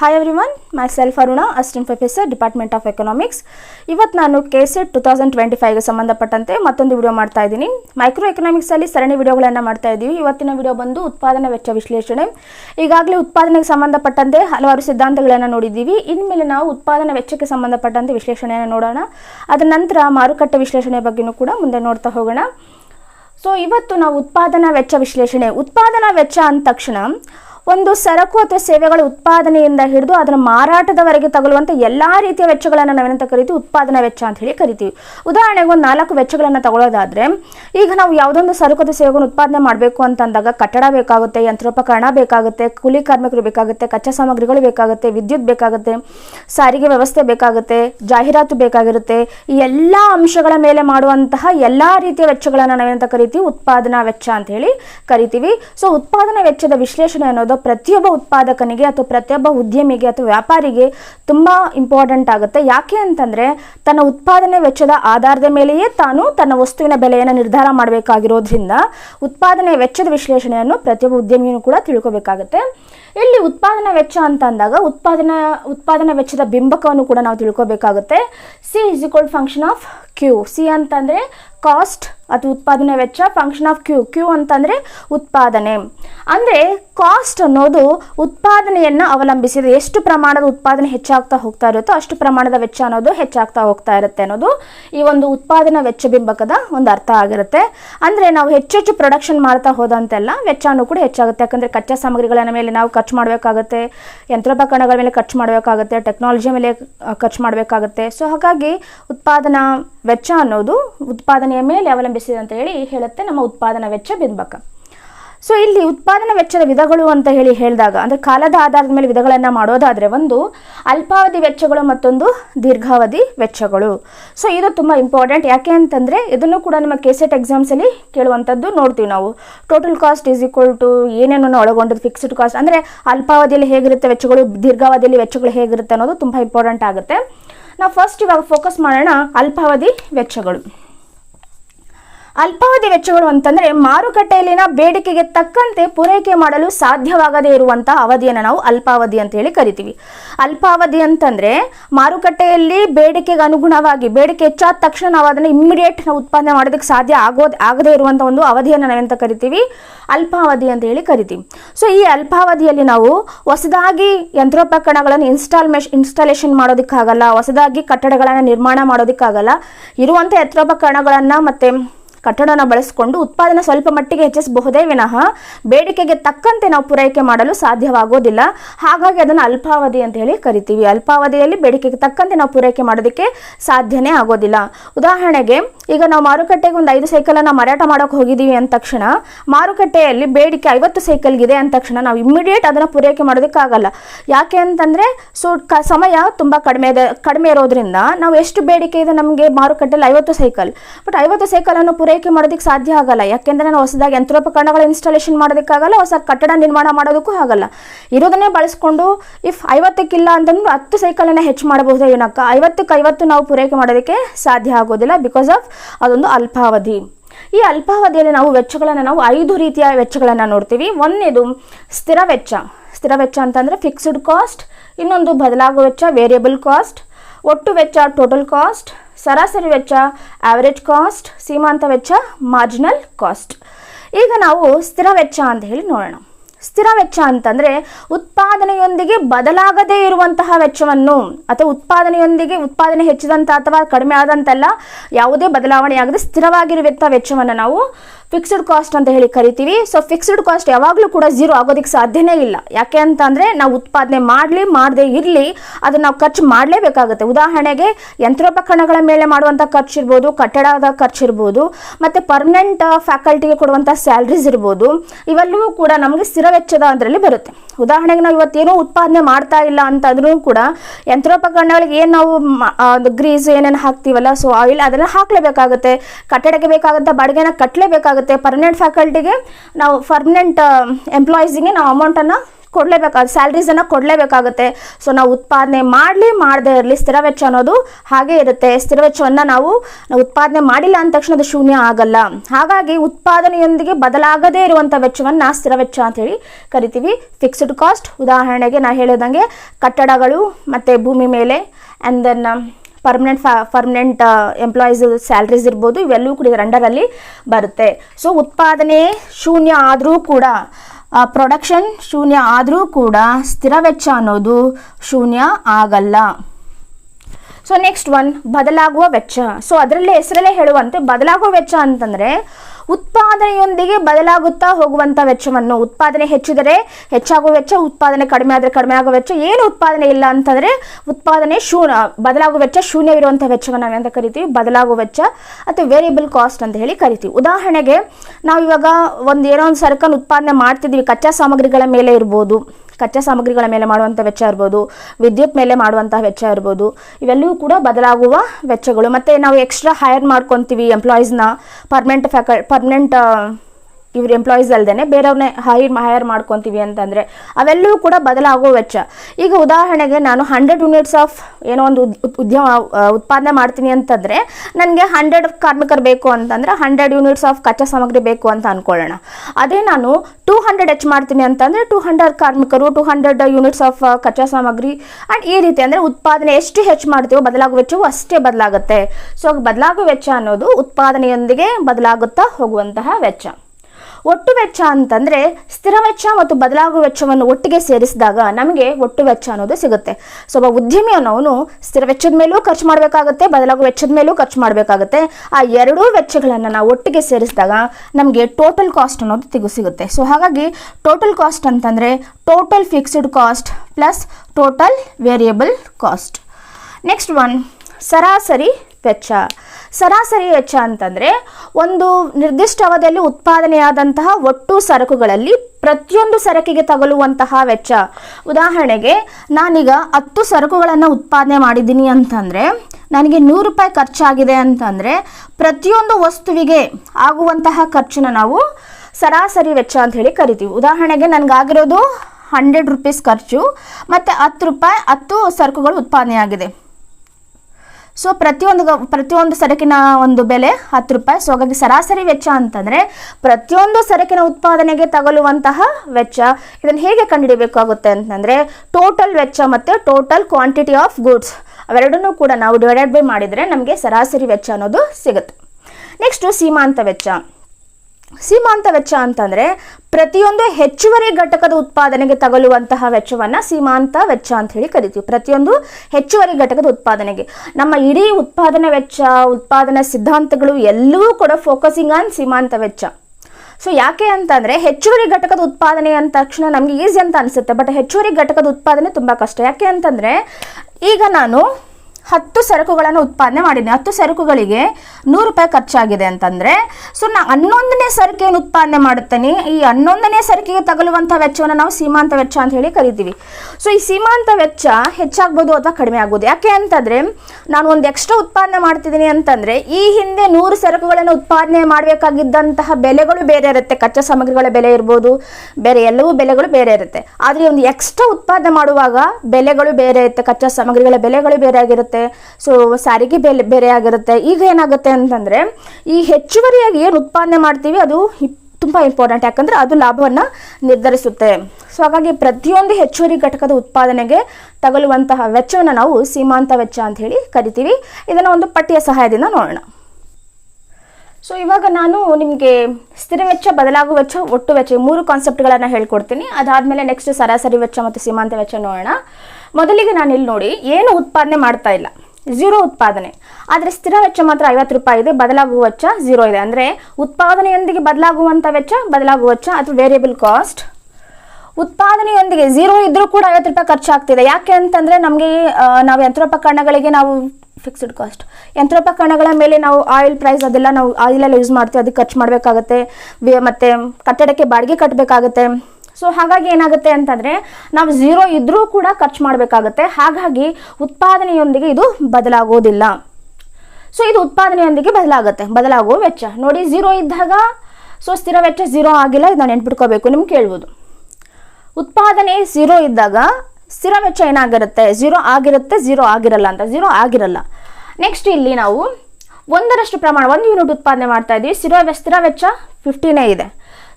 Hi everyone myself Aruna assistant professor department of economics ಇವತ್ತು ನಾನು K SET two thousand twenty ಫೈವ್ಗೆ ಸಂಬಂಧಪಟ್ಟಂತೆ ಮತ್ತೊಂದು video ಮಾಡ್ತಾ ಇದ್ದೀನಿ. ಮೈಕ್ರೋ ಎಕನಾಮಿಕ್ಸಲ್ಲಿ ಸರಣಿ ವಿಡಿಯೋಗಳನ್ನು ಮಾಡ್ತಾ ಇದ್ದೀವಿ. ಇವತ್ತಿನ ವಿಡಿಯೋ ಬಂದು ಉತ್ಪಾದನಾ ವೆಚ್ಚ ವಿಶ್ಲೇಷಣೆ. ಈಗಾಗಲೇ ಉತ್ಪಾದನೆಗೆ ಸಂಬಂಧಪಟ್ಟಂತೆ ಹಲವಾರು ಸಿದ್ಧಾಂತಗಳನ್ನು ನೋಡಿದ್ದೀವಿ. ಇನ್ಮೇಲೆ ನಾವು ಉತ್ಪಾದನಾ ವೆಚ್ಚಕ್ಕೆ ಸಂಬಂಧಪಟ್ಟಂತೆ ವಿಶ್ಲೇಷಣೆಯನ್ನು ನೋಡೋಣ. ಅದರ ನಂತರ ಮಾರುಕಟ್ಟೆ ವಿಶ್ಲೇಷಣೆ ಬಗ್ಗೆಯೂ ಕೂಡ ಮುಂದೆ ನೋಡ್ತಾ ಹೋಗೋಣ. ಸೊ ಇವತ್ತು ನಾವು ಉತ್ಪಾದನಾ ವೆಚ್ಚ ವಿಶ್ಲೇಷಣೆ. ಉತ್ಪಾದನಾ ವೆಚ್ಚ ಅಂದ ತಕ್ಷಣ ಒಂದು ಸರಕು ಅಥವಾ ಸೇವೆಗಳ ಉತ್ಪಾದನೆಯಿಂದ ಹಿಡಿದು ಅದನ್ನ ಮಾರಾಟದವರೆಗೆ ತಗೊಳ್ಳುವಂತ ಎಲ್ಲಾ ರೀತಿಯ ವೆಚ್ಚಗಳನ್ನು ನಾವೇನಂತ ಕರಿತೀವಿ. ಉತ್ಪಾದನಾ ವೆಚ್ಚ ಅಂತ ಹೇಳಿ ಕರಿತೀವಿ. ಉದಾಹರಣೆಗೆ ಒಂದು ನಾಲ್ಕು ವೆಚ್ಚಗಳನ್ನು ತಗೊಳ್ಳೋದಾದ್ರೆ ಈಗ ನಾವು ಯಾವುದೊಂದು ಸರಕು ಅಥವಾ ಸೇವೆಗಳನ್ನ ಉತ್ಪಾದನೆ ಮಾಡಬೇಕು ಅಂತಂದಾಗ ಕಟ್ಟಡ ಬೇಕಾಗುತ್ತೆ, ಯಂತ್ರೋಪಕರಣ ಬೇಕಾಗುತ್ತೆ, ಕೂಲಿ ಕಾರ್ಮಿಕರು ಬೇಕಾಗುತ್ತೆ, ಕಚ್ಚಾ ಸಾಮಗ್ರಿಗಳು ಬೇಕಾಗುತ್ತೆ, ವಿದ್ಯುತ್ ಬೇಕಾಗುತ್ತೆ, ಸಾರಿಗೆ ವ್ಯವಸ್ಥೆ ಬೇಕಾಗುತ್ತೆ, ಜಾಹೀರಾತು ಬೇಕಾಗಿರುತ್ತೆ. ಈ ಎಲ್ಲಾ ಅಂಶಗಳ ಮೇಲೆ ಮಾಡುವಂತಹ ಎಲ್ಲಾ ರೀತಿಯ ವೆಚ್ಚಗಳನ್ನು ನಾವೇನಂತ ಕರಿತೀವಿ. ಉತ್ಪಾದನಾ ವೆಚ್ಚ ಅಂತ ಹೇಳಿ ಕರಿತೀವಿ. ಸೊ ಉತ್ಪಾದನಾ ವೆಚ್ಚದ ವಿಶ್ಲೇಷಣೆ ಅನ್ನೋದು ಪ್ರತಿಯೊಬ್ಬ ಉತ್ಪಾದಕನಿಗೆ ಅಥವಾ ಪ್ರತಿಯೊಬ್ಬ ಉದ್ಯಮಿಗೆ ಅಥವಾ ವ್ಯಾಪಾರಿಗೆ ತುಂಬ ಇಂಪಾರ್ಟೆಂಟ್ ಆಗುತ್ತೆ. ಯಾಕೆ ಅಂತಂದರೆ, ತನ್ನ ಉತ್ಪಾದನೆ ವೆಚ್ಚದ ಆಧಾರದ ಮೇಲೆಯೇ ತಾನು ತನ್ನ ವಸ್ತುವಿನ ಬೆಲೆಯನ್ನು ನಿರ್ಧಾರ ಮಾಡಬೇಕಾಗಿರೋದ್ರಿಂದ ಉತ್ಪಾದನೆ ವೆಚ್ಚದ ವಿಶ್ಲೇಷಣೆಯನ್ನು ಪ್ರತಿಯೊಬ್ಬ ಉದ್ಯಮಿಯೂ ಕೂಡ ತಿಳ್ಕೊಬೇಕಾಗುತ್ತೆ. ಇಲ್ಲಿ ಉತ್ಪಾದನಾ ವೆಚ್ಚ ಅಂತ ಅಂದಾಗ ಉತ್ಪಾದನಾ ಉತ್ಪಾದನಾ ವೆಚ್ಚದ ಬಿಂಬಕವನ್ನು ಕೂಡ ನಾವು ತಿಳ್ಕೊಬೇಕಾಗುತ್ತೆ. C is equal function of Q C ಅಂತಂದರೆ ಕಾಸ್ಟ್ ಅಥವಾ ಉತ್ಪಾದನೆ ವೆಚ್ಚ ಫಂಕ್ಷನ್ ಆಫ್ ಕ್ಯೂ ಕ್ಯೂ ಅಂತಂದರೆ ಉತ್ಪಾದನೆ. ಅಂದರೆ ಕಾಸ್ಟ್ ಅನ್ನೋದು ಉತ್ಪಾದನೆಯನ್ನು ಅವಲಂಬಿಸಿದೆ. ಎಷ್ಟು ಪ್ರಮಾಣದ ಉತ್ಪಾದನೆ ಹೆಚ್ಚಾಗ್ತಾ ಹೋಗ್ತಾ ಇರುತ್ತೋ ಅಷ್ಟು ಪ್ರಮಾಣದ ವೆಚ್ಚ ಅನ್ನೋದು ಹೆಚ್ಚಾಗ್ತಾ ಹೋಗ್ತಾ ಇರುತ್ತೆ ಅನ್ನೋದು ಈ ಒಂದು ಉತ್ಪಾದನಾ ವೆಚ್ಚ ಬಿಂಬಕದ ಒಂದು ಅರ್ಥ ಆಗಿರುತ್ತೆ. ಅಂದರೆ ನಾವು ಹೆಚ್ಚೆಚ್ಚು ಪ್ರೊಡಕ್ಷನ್ ಮಾಡ್ತಾ ಹೋದಂತೆಲ್ಲ ವೆಚ್ಚನೂ ಕೂಡ ಹೆಚ್ಚಾಗುತ್ತೆ. ಯಾಕಂದರೆ ಕಚ್ಚಾ ಸಾಮಗ್ರಿಗಳ ಮೇಲೆ ನಾವು ಖರ್ಚು ಮಾಡಬೇಕಾಗುತ್ತೆ, ಯಂತ್ರೋಪಕರಣಗಳ ಮೇಲೆ ಖರ್ಚು ಮಾಡಬೇಕಾಗುತ್ತೆ ಟೆಕ್ನಾಲಜಿ ಮೇಲೆ ಖರ್ಚು ಮಾಡಬೇಕಾಗುತ್ತೆ. ಸೊ ಹಾಗಾಗಿ ಉತ್ಪಾದನಾ ವೆಚ್ಚ ಅನ್ನೋದು ಉತ್ಪಾದನೆಯ ಮೇಲೆ ಅವಲಂಬಿಸಿದೆ ಅಂತ ಹೇಳಿ ಹೇಳುತ್ತೆ ನಮ್ಮ ಉತ್ಪಾದನಾ ವೆಚ್ಚ ಬಿಂಬಕ. ಸೊ ಇಲ್ಲಿ ಉತ್ಪಾದನಾ ವೆಚ್ಚದ ವಿಧಗಳು ಅಂತ ಹೇಳಿ ಹೇಳಿದಾಗ, ಅಂದರೆ ಕಾಲದ ಆಧಾರದ ಮೇಲೆ ವಿಧಗಳನ್ನು ಮಾಡೋದಾದರೆ ಒಂದು ಅಲ್ಪಾವಧಿ ವೆಚ್ಚಗಳು ಮತ್ತೊಂದು ದೀರ್ಘಾವಧಿ ವೆಚ್ಚಗಳು. ಸೊ ಇದು ತುಂಬ ಇಂಪಾರ್ಟೆಂಟ್ ಯಾಕೆ ಅಂತಂದರೆ ಇದನ್ನು ಕೂಡ ನಮ್ಮ ಕೆ ಸೆಟ್ ಎಕ್ಸಾಮ್ಸಲ್ಲಿ ಕೇಳುವಂಥದ್ದು ನೋಡ್ತೀವಿ ನಾವು. Total cost is equal to ಏನೇನನ್ನು ಒಳಗೊಂಡದ್ದು ಫಿಕ್ಸ್ಡ್ ಕಾಸ್ಟ್ ಅಂದರೆ ಅಲ್ಪಾವಧಿಯಲ್ಲಿ ಹೇಗಿರುತ್ತೆ ವೆಚ್ಚಗಳು, ದೀರ್ಘಾವಧಿಯಲ್ಲಿ ವೆಚ್ಚಗಳು ಹೇಗಿರುತ್ತೆ ಅನ್ನೋದು ತುಂಬ ಇಂಪಾರ್ಟೆಂಟ್ ಆಗುತ್ತೆ. ನಾವು ಫಸ್ಟ್ ಇವಾಗ ಫೋಕಸ್ ಮಾಡೋಣ ಅಲ್ಪಾವಧಿ ವೆಚ್ಚಗಳು. ಅಲ್ಪಾವಧಿ ವೆಚ್ಚಗಳು ಅಂತಂದ್ರೆ ಮಾರುಕಟ್ಟೆಯಲ್ಲಿನ ಬೇಡಿಕೆಗೆ ತಕ್ಕಂತೆ ಪೂರೈಕೆ ಮಾಡಲು ಸಾಧ್ಯವಾಗದೇ ಇರುವಂತಹ ಅವಧಿಯನ್ನು ನಾವು ಅಲ್ಪಾವಧಿ ಅಂತ ಹೇಳಿ ಕರಿತೀವಿ. ಅಲ್ಪಾವಧಿ ಅಂತಂದ್ರೆ ಮಾರುಕಟ್ಟೆಯಲ್ಲಿ ಬೇಡಿಕೆಗೆ ಅನುಗುಣವಾಗಿ, ಬೇಡಿಕೆ ಹೆಚ್ಚಾದ ತಕ್ಷಣ ನಾವು ಅದನ್ನು ಇಮ್ಮಿಡಿಯೇಟ್ ನಾವು ಉತ್ಪಾದನೆ ಮಾಡೋದಕ್ಕೆ ಸಾಧ್ಯ ಆಗೋ ಆಗದೇ ಇರುವಂಥ ಒಂದು ಅವಧಿಯನ್ನು ನಾವೆಂತ ಕರಿತೀವಿ? ಅಲ್ಪಾವಧಿ ಅಂತ ಹೇಳಿ ಕರಿತೀವಿ. ಸೊ ಈ ಅಲ್ಪಾವಧಿಯಲ್ಲಿ ನಾವು ಹೊಸದಾಗಿ ಯಂತ್ರೋಪಕರಣಗಳನ್ನು ಇನ್ಸ್ಟಾಲ್ ಮೆಶ್ ಇನ್ಸ್ಟಾಲೇಷನ್ ಮಾಡೋದಕ್ಕಾಗಲ್ಲ, ಹೊಸದಾಗಿ ಕಟ್ಟಡಗಳನ್ನು ನಿರ್ಮಾಣ ಮಾಡೋದಕ್ಕಾಗಲ್ಲ ಇರುವಂಥ ಯಂತ್ರೋಪಕರಣಗಳನ್ನು ಮತ್ತೆ ಕಟ್ಟಡನ ಬಳಸಿಕೊಂಡು ಉತ್ಪಾದನೆ ಸ್ವಲ್ಪ ಮಟ್ಟಿಗೆ ಹೆಚ್ಚಿಸಬಹುದೇ ವಿನಃ ಬೇಡಿಕೆಗೆ ತಕ್ಕಂತೆ ನಾವು ಪೂರೈಕೆ ಮಾಡಲು ಸಾಧ್ಯವಾಗೋದಿಲ್ಲ. ಹಾಗಾಗಿ ಅದನ್ನು ಅಲ್ಪಾವಧಿ ಅಂತ ಹೇಳಿ ಕರಿತೀವಿ. ಅಲ್ಪಾವಧಿಯಲ್ಲಿ ಬೇಡಿಕೆಗೆ ತಕ್ಕಂತೆ ನಾವು ಪೂರೈಕೆ ಮಾಡೋದಕ್ಕೆ ಸಾಧ್ಯನೇ ಆಗೋದಿಲ್ಲ. ಉದಾಹರಣೆಗೆ, ಈಗ ನಾವು ಮಾರುಕಟ್ಟೆಗೆ ಒಂದು ಐದು ಸೈಕಲನ್ನು ಮಾರಾಟ ಮಾಡೋಕೆ ಹೋಗಿದ್ದೀವಿ ಅಂದ ತಕ್ಷಣ, ಮಾರುಕಟ್ಟೆಯಲ್ಲಿ ಬೇಡಿಕೆ ಐವತ್ತು ಸೈಕಲ್ಗಿದೆ ಅಂದ ತಕ್ಷಣ ನಾವು ಇಮ್ಮಿಡಿಯೇಟ್ ಅದನ್ನು ಪೂರೈಕೆ ಮಾಡೋದಕ್ಕಾಗಲ್ಲ. ಯಾಕೆ ಅಂತಂದರೆ, ಸೊ ಸಮಯ ತುಂಬ ಕಡಿಮೆ ಇದೆ, ಕಡಿಮೆ ಇರೋದ್ರಿಂದ ನಾವು ಎಷ್ಟು ಬೇಡಿಕೆ ಇದೆ ನಮಗೆ ಮಾರುಕಟ್ಟೆಯಲ್ಲಿ ಐವತ್ತು ಸೈಕಲ್. ಬಟ್ ಐವತ್ತು ಸೈಕಲನ್ನು ಪೂರೈಕೆ ಮಾಡೋದಕ್ಕೆ ಸಾಧ್ಯ ಆಗಲ್ಲ. ಯಾಕೆಂದ್ರೆ ನಾವು ಹೊಸದಾಗಿ ಯಂತ್ರೋಪಕರಣಗಳ ಇನ್ಸ್ಟಾಲೇಷನ್ ಮಾಡೋದಕ್ಕಾಗಲ್ಲ, ಹೊಸ ಕಟ್ಟಡ ನಿರ್ಮಾಣ ಮಾಡೋದಕ್ಕೂ ಆಗಲ್ಲ. ಇರೋದನ್ನೇ ಬಳಸ್ಕೊಂಡು ಇಫ್ ಐವತ್ತಕ್ಕಿಲ್ಲ ಅಂತಂದ್ರೆ ಹತ್ತು ಸೈಕಲನ್ನು ಹೆಚ್ಚು ಮಾಡಬಹುದು ಏನಕ್ಕ? ಐವತ್ತಕ್ಕೆ ಐವತ್ತು ನಾವು ಪೂರೈಕೆ ಮಾಡೋದಕ್ಕೆ ಸಾಧ್ಯ ಆಗೋದಿಲ್ಲ ಬಿಕಾಸ್ ಆಫ್ ಅದೊಂದು ಅಲ್ಪಾವಧಿ. ಈ ಅಲ್ಪಾವಧಿಯಲ್ಲಿ ನಾವು ವೆಚ್ಚಗಳನ್ನು ನಾವು ಐದು ರೀತಿಯ ವೆಚ್ಚಗಳನ್ನು ನೋಡ್ತೀವಿ. ಒಂದನೇದು ಸ್ಥಿರ ವೆಚ್ಚ. ಸ್ಥಿರ ವೆಚ್ಚ ಅಂತಂದರೆ ಫಿಕ್ಸ್ಡ್ ಕಾಸ್ಟ್ ಇನ್ನೊಂದು ಬದಲಾಗುವ ವೆಚ್ಚ ವೇರಿಯಬಲ್ ಕಾಸ್ಟ್ ಒಟ್ಟು ವೆಚ್ಚ ಟೋಟಲ್ ಕಾಸ್ಟ್ ಸರಾಸರಿ ವೆಚ್ಚ ಆವರೇಜ್ ಕಾಸ್ಟ್ ಸೀಮಾಂತ ವೆಚ್ಚ ಮಾರ್ಜಿನಲ್ ಕಾಸ್ಟ್ ಈಗ ನಾವು ಸ್ಥಿರ ವೆಚ್ಚ ಅಂತ ಹೇಳಿ ನೋಡೋಣ. ಸ್ಥಿರ ವೆಚ್ಚ ಅಂತಂದರೆ ಉತ್ಪಾದನೆಯೊಂದಿಗೆ ಬದಲಾಗದೇ ಇರುವಂತಹ ವೆಚ್ಚವನ್ನು ಅಥವಾ ಉತ್ಪಾದನೆಯೊಂದಿಗೆ ಉತ್ಪಾದನೆ ಹೆಚ್ಚಿದಂಥ ಅಥವಾ ಕಡಿಮೆ ಆದಂತೆಲ್ಲ ಯಾವುದೇ ಬದಲಾವಣೆಯಾಗದೆ ಸ್ಥಿರವಾಗಿರುವಂಥ ವೆಚ್ಚವನ್ನು ನಾವು ಫಿಕ್ಸ್ಡ್ ಕಾಸ್ಟ್ ಅಂತ ಹೇಳಿ ಕರಿತೀವಿ. ಸೊ ಫಿಕ್ಸ್ಡ್ ಕಾಸ್ಟ್ ಯಾವಾಗಲೂ ಕೂಡ ಜೀರೋ ಆಗೋದಕ್ಕೆ ಸಾಧ್ಯನೇ ಇಲ್ಲ. ಯಾಕೆ ಅಂತಂದರೆ ನಾವು ಉತ್ಪಾದನೆ ಮಾಡಲಿ, ಮಾಡದೇ ಇರಲಿ, ಅದನ್ನು ನಾವು ಖರ್ಚು ಮಾಡಲೇಬೇಕಾಗುತ್ತೆ. ಉದಾಹರಣೆಗೆ ಯಂತ್ರೋಪಕರಣಗಳ ಮೇಲೆ ಮಾಡುವಂಥ ಖರ್ಚು ಇರ್ಬೋದು ಕಟ್ಟಡದ ಖರ್ಚು ಇರ್ಬೋದು ಮತ್ತು ಪರ್ಮನೆಂಟ್ ಫ್ಯಾಕಲ್ಟಿಗೆ ಕೊಡುವಂಥ ಸ್ಯಾಲ್ರೀಸ್ ಇರ್ಬೋದು, ಇವೆಲ್ಲವೂ ಕೂಡ ನಮಗೆ ಸ್ಥಿರ ವೆಚ್ಚದ ಅದರಲ್ಲಿ ಬರುತ್ತೆ. ಉದಾಹರಣೆಗೆ ನಾವು ಇವತ್ತೇನೋ ಉತ್ಪಾದನೆ ಮಾಡ್ತಾ ಇಲ್ಲ ಅಂತಂದ್ರೂ ಕೂಡ ಯಂತ್ರೋಪಕರಣಗಳಿಗೆ ಏನು ನಾವು ಗ್ರೀಸ್ ಏನೇನು ಹಾಕ್ತೀವಲ್ಲ ಸೊ ಆಯಿಲ್ ಅದನ್ನು ಹಾಕಲೇಬೇಕಾಗುತ್ತೆ. ಕಟ್ಟಡಕ್ಕೆ ಬೇಕಾದಂಥ ಬಾಡಿಗೆನ ಕಟ್ಟಲೇಬೇಕಾಗುತ್ತೆ ಪರ್ಮನೆಂಟ್ ಫ್ಯಾಕಲ್ಟಿಗೆ ನಾವು ಪರ್ಮನೆಂಟ್ ಎಂಪ್ಲಾಯೀಸಿಗೆ ನಾವು ಅಮೌಂಟನ್ನು ಕೊಡಲೇಬೇಕಾಗುತ್ತೆ ಸ್ಯಾಲ್ರೀಸನ್ನು ಕೊಡಲೇಬೇಕಾಗುತ್ತೆ. ಸೊ ನಾವು ಉತ್ಪಾದನೆ ಮಾಡಲಿ, ಮಾಡದೇ ಇರಲಿ, ಸ್ಥಿರ ವೆಚ್ಚ ಅನ್ನೋದು ಹಾಗೇ ಇರುತ್ತೆ. ಸ್ಥಿರ ವೆಚ್ಚವನ್ನು ನಾವು ಉತ್ಪಾದನೆ ಮಾಡಿಲ್ಲ ಅಂದ ತಕ್ಷಣ ಅದು ಶೂನ್ಯ ಆಗಲ್ಲ. ಹಾಗಾಗಿ ಉತ್ಪಾದನೆಯೊಂದಿಗೆ ಬದಲಾಗದೇ ಇರುವಂಥ ವೆಚ್ಚವನ್ನು ಸ್ಥಿರ ವೆಚ್ಚ ಅಂತ ಹೇಳಿ ಕರಿತೀವಿ. ಫಿಕ್ಸ್ಡ್ ಕಾಸ್ಟ್ ಉದಾಹರಣೆಗೆ ನಾನು ಹೇಳಿದಂಗೆ ಕಟ್ಟಡಗಳು ಮತ್ತು ಭೂಮಿ ಮೇಲೆ ಆ್ಯಂಡ್ ದೆನ್ ಪರ್ಮನೆಂಟ್ ಫಾ ಪರ್ಮನೆಂಟ್ ಎಂಪ್ಲಾಯೀಸ್ ಸ್ಯಾಲ್ರೀಸ್ ಇರ್ಬೋದು, ಇವೆಲ್ಲವೂ ಕೂಡ ಇದರ ಅಂಡರಲ್ಲಿ ಬರುತ್ತೆ. ಸೊ ಉತ್ಪಾದನೆ ಶೂನ್ಯ ಆದರೂ ಕೂಡ ಪ್ರೊಡಕ್ಷನ್ ಶೂನ್ಯ ಆದರೂ ಕೂಡ ಸ್ಥಿರ ವೆಚ್ಚ ಅನ್ನೋದು ಶೂನ್ಯ ಆಗಲ್ಲ. ಸೊ ನೆಕ್ಸ್ಟ್ ಒನ್ ಬದಲಾಗುವ ವೆಚ್ಚ. ಸೊ ಅದರಲ್ಲೇ ಹೆಸರಲ್ಲೇ ಹೇಳುವಂತೆ ಬದಲಾಗುವ ವೆಚ್ಚ ಅಂತಂದರೆ ಉತ್ಪಾದನೆಯೊಂದಿಗೆ ಬದಲಾಗುತ್ತಾ ಹೋಗುವಂಥ ವೆಚ್ಚವನ್ನು ಉತ್ಪಾದನೆ ಹೆಚ್ಚಿದರೆ ಹೆಚ್ಚಾಗುವ ವೆಚ್ಚ, ಉತ್ಪಾದನೆ ಕಡಿಮೆ ಆದರೆ ಕಡಿಮೆ ಆಗುವ ವೆಚ್ಚ, ಏನು ಉತ್ಪಾದನೆ ಇಲ್ಲ ಅಂತಂದರೆ ಉತ್ಪಾದನೆ ಶೂನ್ಯ, ಬದಲಾಗುವ ವೆಚ್ಚ ಶೂನ್ಯವಿರುವಂಥ ವೆಚ್ಚವನ್ನು ನಾವೆಂತ ಕರಿತೀವಿ? ಬದಲಾಗುವ ವೆಚ್ಚ ಅಥವಾ ವೇರಿಯಬಲ್ ಕಾಸ್ಟ್ ಅಂತ ಹೇಳಿ ಕರಿತೀವಿ. ಉದಾಹರಣೆಗೆ ನಾವು ಇವಾಗ ಒಂದು ಏನೋ ಒಂದು ಸರಕನ್ನು ಉತ್ಪಾದನೆ ಮಾಡ್ತಿದ್ದೀವಿ, ಕಚ್ಚಾ ಸಾಮಗ್ರಿಗಳ ಮೇಲೆ ಇರ್ಬೋದು. ಕಚ್ಚಾ ಸಾಮಗ್ರಿಗಳ ಮೇಲೆ ಮಾಡುವಂಥ ವೆಚ್ಚ ಇರ್ಬೋದು, ವಿದ್ಯುತ್ ಮೇಲೆ ಮಾಡುವಂತಹ ವೆಚ್ಚ ಇರ್ಬೋದು, ಇವೆಲ್ಲವೂ ಕೂಡ ಬದಲಾಗುವ ವೆಚ್ಚಗಳು. ಮತ್ತು ನಾವು ಎಕ್ಸ್ಟ್ರಾ ಹೈರ್ ಮಾಡ್ಕೊತೀವಿ ಎಂಪ್ಲಾಯೀಸ್ನ ಪರ್ಮನೆಂಟ್ ಫ್ಯಾಕ ಪರ್ಮನೆಂಟ್ ಇವ್ರ ಎಂಪ್ಲಾಯೀಸ್ ಅಲ್ಲದೆ ಬೇರೆಯವ್ರನ್ನೇ ಹೈರ್ ಹೈರ್ ಮಾಡ್ಕೊತೀವಿ ಅಂತಂದರೆ ಅವೆಲ್ಲವೂ ಕೂಡ ಬದಲಾಗೋ ವೆಚ್ಚ. ಈಗ ಉದಾಹರಣೆಗೆ ನಾನು ಹಂಡ್ರೆಡ್ ಯೂನಿಟ್ಸ್ ಆಫ್ ಏನೋ ಒಂದು ಉದ್- ಉದ್- ಉದ್ಯಮ ಉತ್ಪಾದನೆ ಮಾಡ್ತೀನಿ ಅಂತಂದರೆ ನನಗೆ ಹಂಡ್ರೆಡ್ ಕಾರ್ಮಿಕರು ಬೇಕು ಅಂತಂದರೆ ಹಂಡ್ರೆಡ್ ಯೂನಿಟ್ಸ್ ಆಫ್ ಕಚ್ಚಾ ಸಾಮಗ್ರಿ ಬೇಕು ಅಂತ ಅಂದ್ಕೊಳ್ಳೋಣ ಅದೇ ನಾನು ಟೂ ಹಂಡ್ರೆಡ್ ಹೆಚ್ಚು ಮಾಡ್ತೀನಿ ಅಂತಂದರೆ ಟೂ ಹಂಡ್ರೆಡ್ ಕಾರ್ಮಿಕರು ಟೂ ಹಂಡ್ರೆಡ್ ಯೂನಿಟ್ಸ್ ಆಫ್ ಕಚ್ಚಾ ಸಾಮಗ್ರಿ ಆ್ಯಂಡ್ ಈ ರೀತಿ ಅಂದರೆ ಉತ್ಪಾದನೆ ಎಷ್ಟು ಹೆಚ್ಚು ಮಾಡ್ತೀವೋ ಬದಲಾಗುವ ವೆಚ್ಚವು ಅಷ್ಟೇ ಬದಲಾಗುತ್ತೆ. ಸೊ ಬದಲಾಗುವ ವೆಚ್ಚ ಅನ್ನೋದು ಉತ್ಪಾದನೆಯೊಂದಿಗೆ ಬದಲಾಗುತ್ತಾ ಹೋಗುವಂತಹ ವೆಚ್ಚ. ಒಟ್ಟು ವೆಚ್ಚ ಅಂತಂದರೆ ಸ್ಥಿರ ವೆಚ್ಚ ಮತ್ತು ಬದಲಾಗುವ ವೆಚ್ಚವನ್ನು ಒಟ್ಟಿಗೆ ಸೇರಿಸಿದಾಗ ನಮಗೆ ಒಟ್ಟು ವೆಚ್ಚ ಅನ್ನೋದು ಸಿಗುತ್ತೆ. ಸೊ ಒಬ್ಬ ಉದ್ಯಮಿ ಅನ್ನೋನು ಸ್ಥಿರ ವೆಚ್ಚದ ಮೇಲೂ ಖರ್ಚು ಮಾಡಬೇಕಾಗುತ್ತೆ, ಬದಲಾಗುವ ವೆಚ್ಚದ ಮೇಲೂ ಖರ್ಚು ಮಾಡಬೇಕಾಗುತ್ತೆ. ಆ ಎರಡೂ ವೆಚ್ಚಗಳನ್ನು ನಾವು ಒಟ್ಟಿಗೆ ಸೇರಿಸಿದಾಗ ನಮಗೆ ಟೋಟಲ್ ಕಾಸ್ಟ್ ಅನ್ನೋದು ತೆಗು ಸಿಗುತ್ತೆ. ಸೊ ಹಾಗಾಗಿ ಟೋಟಲ್ ಕಾಸ್ಟ್ ಅಂತಂದರೆ total fixed cost plus total variable cost next one ಸರಾಸರಿ ವೆಚ್ಚ. ಸರಾಸರಿ ವೆಚ್ಚ ಅಂತಂದರೆ ಒಂದು ನಿರ್ದಿಷ್ಟ ಅವಧಿಯಲ್ಲಿ ಉತ್ಪಾದನೆಯಾದಂತಹ ಒಟ್ಟು ಸರಕುಗಳಲ್ಲಿ ಪ್ರತಿಯೊಂದು ಸರಕಿಗೆ ತಗಲುವಂತಹ ವೆಚ್ಚ. ಉದಾಹರಣೆಗೆ, ನಾನೀಗ ಹತ್ತು ಸರಕುಗಳನ್ನು ಉತ್ಪಾದನೆ ಮಾಡಿದ್ದೀನಿ ಅಂತಂದರೆ, ನನಗೆ ನೂರು ರೂಪಾಯಿ ಖರ್ಚಾಗಿದೆ ಅಂತಂದರೆ, ಪ್ರತಿಯೊಂದು ವಸ್ತುವಿಗೆ ಆಗುವಂತಹ ಖರ್ಚನ್ನ ನಾವು ಸರಾಸರಿ ವೆಚ್ಚ ಅಂತ ಹೇಳಿ ಕರಿತೀವಿ. ಉದಾಹರಣೆಗೆ, ನನಗಾಗಿರೋದು ಹಂಡ್ರೆಡ್ ರುಪೀಸ್ ಖರ್ಚು, ಮತ್ತು ಹತ್ತು ರೂಪಾಯಿ ಹತ್ತು ಸರಕುಗಳು ಉತ್ಪಾದನೆ ಆಗಿದೆ ಸೊ ಪ್ರತಿಯೊಂದು ಪ್ರತಿಯೊಂದು ಸರಕಿನ ಒಂದು ಬೆಲೆ ಹತ್ತು ರೂಪಾಯಿ. ಸೊ ಹಾಗಾಗಿ ಸರಾಸರಿ ವೆಚ್ಚ ಅಂತಂದರೆ ಪ್ರತಿಯೊಂದು ಸರಕಿನ ಉತ್ಪಾದನೆಗೆ ತಗಲುವಂತಹ ವೆಚ್ಚ. ಇದನ್ನು ಹೇಗೆ ಕಂಡುಹಿಡಿಯಬೇಕಾಗುತ್ತೆ ಅಂತಂದರೆ ಟೋಟಲ್ ವೆಚ್ಚ ಮತ್ತು ಟೋಟಲ್ ಕ್ವಾಂಟಿಟಿ ಆಫ್ ಗುಡ್ಸ್ ಅವೆರಡನ್ನೂ ಕೂಡ ನಾವು ಡಿವೈಡೆಡ್ ಬೈ ಮಾಡಿದರೆ ನಮಗೆ ಸರಾಸರಿ ವೆಚ್ಚ ಅನ್ನೋದು ಸಿಗುತ್ತೆ. ನೆಕ್ಸ್ಟು ಸೀಮಾಂತ ವೆಚ್ಚ. ಸೀಮಾಂತ ವೆಚ್ಚ ಅಂತಂದ್ರೆ ಪ್ರತಿಯೊಂದು ಹೆಚ್ಚುವರಿ ಘಟಕದ ಉತ್ಪಾದನೆಗೆ ತಗಲುವಂತಹ ವೆಚ್ಚವನ್ನ ಸೀಮಾಂತ ವೆಚ್ಚ ಅಂತ ಹೇಳಿ ಕರಿತೀವಿ. ಪ್ರತಿಯೊಂದು ಹೆಚ್ಚುವರಿ ಘಟಕದ ಉತ್ಪಾದನೆಗೆ. ನಮ್ಮ ಇಡೀ ಉತ್ಪಾದನೆ ವೆಚ್ಚ, ಉತ್ಪಾದನಾ ಸಿದ್ಧಾಂತಗಳು ಎಲ್ಲವೂ ಕೂಡ ಫೋಕಸಿಂಗ್ ಆನ್ ಸೀಮಾಂತ ವೆಚ್ಚ. ಸೊ ಯಾಕೆ ಅಂತಂದ್ರೆ ಹೆಚ್ಚುವರಿ ಘಟಕದ ಉತ್ಪಾದನೆ ಅಂದ ತಕ್ಷಣ ನಮಗೆ ಈಸಿ ಅಂತ ಅನ್ಸುತ್ತೆ ಬಟ್ ಹೆಚ್ಚುವರಿ ಘಟಕದ ಉತ್ಪಾದನೆ ತುಂಬಾ ಕಷ್ಟ. ಯಾಕೆ ಅಂತಂದ್ರೆ ಈಗ ನಾನು ಹತ್ತು ಸರಕುಗಳನ್ನು ಉತ್ಪಾದನೆ ಮಾಡಿದ್ದೀನಿ ಹತ್ತು ಸರಕುಗಳಿಗೆ ನೂರು ರೂಪಾಯಿ ಖರ್ಚಾಗಿದೆ ಅಂತಂದರೆ, ಸೊ ನಾ ಹನ್ನೊಂದನೇ ಸರಕೇನು ಉತ್ಪಾದನೆ ಮಾಡುತ್ತೇನೆ? ಈ ಹನ್ನೊಂದನೇ ಸರಕಿಗೆ ತಗಲುವಂಥ ವೆಚ್ಚವನ್ನು ನಾವು ಸೀಮಾಂತ ವೆಚ್ಚ ಅಂತ ಹೇಳಿ ಕರಿತೀವಿ. ಸೊ ಈ ಸೀಮಾಂತ ವೆಚ್ಚ ಹೆಚ್ಚಾಗ್ಬೋದು ಅಥವಾ ಕಡಿಮೆ ಆಗ್ಬೋದು? ಯಾಕೆ ಅಂತಂದರೆ, ನಾನು ಒಂದು ಎಕ್ಸ್ಟ್ರಾ ಉತ್ಪಾದನೆ ಮಾಡ್ತಿದ್ದೀನಿ ಅಂತಂದರೆ, ಈ ಹಿಂದೆ ನೂರು ಸರಕುಗಳನ್ನು ಉತ್ಪಾದನೆ ಮಾಡಬೇಕಾಗಿದ್ದಂತಹ ಬೆಲೆಗಳು ಬೇರೆ ಇರುತ್ತೆ. ಕಚ್ಚಾ ಸಾಮಗ್ರಿಗಳ ಬೆಲೆ ಇರ್ಬೋದು, ಬೇರೆ ಎಲ್ಲವೂ ಬೆಲೆಗಳು ಬೇರೆ ಇರುತ್ತೆ. ಆದರೆ ಒಂದು ಎಕ್ಸ್ಟ್ರಾ ಉತ್ಪಾದನೆ ಮಾಡುವಾಗ ಬೆಲೆಗಳು ಬೇರೆ ಇರುತ್ತೆ, ಕಚ್ಚಾ ಸಾಮಗ್ರಿಗಳ ಬೆಲೆಗಳು ಬೇರೆ ಆಗಿರುತ್ತೆ. ಸೊ ಸಾರಿಗೆ ಬೆಲೆ ಬೇರೆ ಆಗಿರುತ್ತೆ. ಈಗ ಏನಾಗುತ್ತೆ ಅಂತಂದರೆ, ಈ ಹೆಚ್ಚುವರಿಯಾಗಿ ಏನು ಉತ್ಪಾದನೆ ಮಾಡ್ತೀವಿ, ಅದು ತುಂಬ ಇಂಪಾರ್ಟೆಂಟ್ ಯಾಕಂದರೆ ಅದು ಲಾಭವನ್ನು ನಿರ್ಧರಿಸುತ್ತೆ. ಸೊ ಹಾಗಾಗಿ ಪ್ರತಿಯೊಂದು ಹೆಚ್ಚುವರಿ ಘಟಕದ ಉತ್ಪಾದನೆಗೆ ತಗಲುವಂತಹ ವೆಚ್ಚವನ್ನು ನಾವು ಸೀಮಾಂತ ವೆಚ್ಚ ಅಂತ ಹೇಳಿ ಕರಿತೀವಿ. ಇದನ್ನು ಒಂದು ಪಟ್ಟಿಯ ಸಹಾಯದಿಂದ ನೋಡೋಣ. ಸೊ ಇವಾಗ ನಾನು ನಿಮಗೆ ಸ್ಥಿರ ವೆಚ್ಚ ಬದಲಾಗುವ ವೆಚ್ಚ, ಒಟ್ಟು ವೆಚ್ಚ ಮೂರು ಕಾನ್ಸೆಪ್ಟ್ಗಳನ್ನು ಹೇಳ್ಕೊಡ್ತೀನಿ. ಅದಾದಮೇಲೆ ನೆಕ್ಸ್ಟ್ ಸರಾಸರಿ ವೆಚ್ಚ ಮತ್ತು ಸೀಮಾಂತ ವೆಚ್ಚ ನೋಡೋಣ. ಮೊದಲಿಗೆ ನಾನು ಇಲ್ಲಿ ನೋಡಿ, ಏನು ಉತ್ಪಾದನೆ ಮಾಡ್ತಾ ಇಲ್ಲ? ಝೀರೋ ಉತ್ಪಾದನೆ. ಆದರೆ ಸ್ಥಿರ ವೆಚ್ಚ ಮಾತ್ರ ಐವತ್ತು ರೂಪಾಯಿ ಇದೆ, ಬದಲಾಗುವ ವೆಚ್ಚ ಝೀರೋ ಇದೆ. ಅಂದರೆ ಉತ್ಪಾದನೆಯೊಂದಿಗೆ ಬದಲಾಗುವಂಥ ವೆಚ್ಚ, ಬದಲಾಗುವ ವೆಚ್ಚ ಅಥವಾ ವೇರಿಯಬಲ್ ಕಾಸ್ಟ್ ಉತ್ಪಾದನೆಯೊಂದಿಗೆ ಝೀರೋ ಇದ್ದರೂ ಕೂಡ ಐವತ್ತು ರೂಪಾಯಿ ಖರ್ಚಾಗ್ತಿದೆ. ಯಾಕೆ ಅಂತಂದರೆ ನಮಗೆ ನಾವು ಯಂತ್ರೋಪಕರಣಗಳಿಗೆ ನಾವು ಫಿಕ್ಸ್ಡ್ ಕಾಸ್ಟ್ ಯಂತ್ರೋಪಕರಣಗಳ ಮೇಲೆ ನಾವು ಆಯಿಲ್ ಪ್ರೈಸ್ ಅದೆಲ್ಲ ನಾವು ಆಯಿಲೆಲ್ಲ ಯೂಸ್ ಮಾಡ್ತೀವಿ, ಅದಕ್ಕೆ ಖರ್ಚು ಮಾಡಬೇಕಾಗತ್ತೆ. ಮತ್ತು ಕಟ್ಟಡಕ್ಕೆ ಬಾಡಿಗೆ ಕಟ್ಟಬೇಕಾಗತ್ತೆ. ಸೊ ಹಾಗಾಗಿ ಏನಾಗುತ್ತೆ ಅಂತಂದರೆ, ನಾವು ಝೀರೋ ಇದ್ರೂ ಕೂಡ ಖರ್ಚು ಮಾಡಬೇಕಾಗುತ್ತೆ. ಹಾಗಾಗಿ ಉತ್ಪಾದನೆಯೊಂದಿಗೆ ಇದು ಬದಲಾಗೋದಿಲ್ಲ. ಸೊ ಇದು ಉತ್ಪಾದನೆಯೊಂದಿಗೆ ಬದಲಾಗುತ್ತೆ. ಬದಲಾಗುವ ವೆಚ್ಚ. ನೋಡಿ ಝೀರೋ ಇದ್ದಾಗ ಸೊ ಸ್ಥಿರ ವೆಚ್ಚ ಝೀರೋ ಆಗಿಲ್ಲ. ಇದು ನಾನು ನೆನ್ಪಿಟ್ಕೋಬೇಕು. ನಿಮ್ಗೆ ಕೇಳ್ಬೋದು. ಉತ್ಪಾದನೆ ಝೀರೋ ಇದ್ದಾಗ, ಸ್ಥಿರ ವೆಚ್ಚ ಏನಾಗಿರುತ್ತೆ? ಝೀರೋ ಆಗಿರುತ್ತೆ ಝೀರೋ ಆಗಿರಲ್ಲ ಅಂತ. ಝೀರೋ ಆಗಿರಲ್ಲ. ನೆಕ್ಸ್ಟ್ ಇಲ್ಲಿ ನಾವು ಒಂದರಷ್ಟು ಪ್ರಮಾಣ, ಒಂದು ಯೂನಿಟ್ ಉತ್ಪಾದನೆ ಮಾಡ್ತಾ ಇದ್ದೀವಿ ಸ್ಥಿರ ಸ್ಥಿರ ವೆಚ್ಚ ಫಿಫ್ಟಿನೇ ಇದೆ.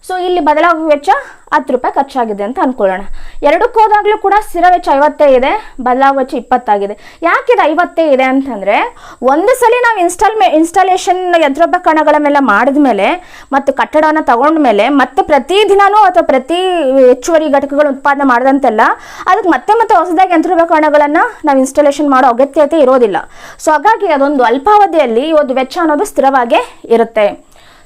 ಸೊ ಇಲ್ಲಿ ಬದಲಾಗುವ ವೆಚ್ಚ ಹತ್ತು ರೂಪಾಯಿ ಖರ್ಚಾಗಿದೆ ಅಂತ ಅನ್ಕೊಳ್ಳೋಣ. ಎರಡಕ್ಕೆ ಹೋದಾಗಲೂ ಕೂಡ ಸ್ಥಿರ ವೆಚ್ಚ ಐವತ್ತೇ ಇದೆ, ಬದಲಾಗುವ ವೆಚ್ಚ ಇಪ್ಪತ್ತಾಗಿದೆ. ಇದು ಐವತ್ತೇ ಇದೆ ಅಂತಂದರೆ, ಒಂದು ಸಲ ನಾವು ಇನ್ಸ್ಟಾಲ್ ಇನ್ಸ್ಟಾಲೇಷನ್ ಯಂತ್ರೋಪಕರಣಗಳ ಮೇಲೆ ಮಾಡಿದ ಮೇಲೆ ಮತ್ತು ಕಟ್ಟಡವನ್ನು ತಗೊಂಡ ಮೇಲೆ ಮತ್ತೆ ಪ್ರತಿ ದಿನವೂ ಅಥವಾ ಪ್ರತಿ ಹೆಚ್ಚುವರಿ ಘಟಕಗಳು ಉತ್ಪಾದನೆ ಮಾಡಿದಂತೆಲ್ಲ, ಅದಕ್ಕೆ ಮತ್ತೆ ಮತ್ತೆ ಹೊಸದಾಗಿ ಯಂತ್ರೋಪಕರಣಗಳನ್ನು ನಾವು ಇನ್ಸ್ಟಾಲೇಷನ್ ಮಾಡೋ ಅಗತ್ಯತೆ ಇರೋದಿಲ್ಲ. ಸೊ ಹಾಗಾಗಿ ಅದೊಂದು ಅಲ್ಪಾವಧಿಯಲ್ಲಿ ಒಂದು ವೆಚ್ಚ ಅನ್ನೋದು ಸ್ಥಿರವಾಗೇ ಇರುತ್ತೆ.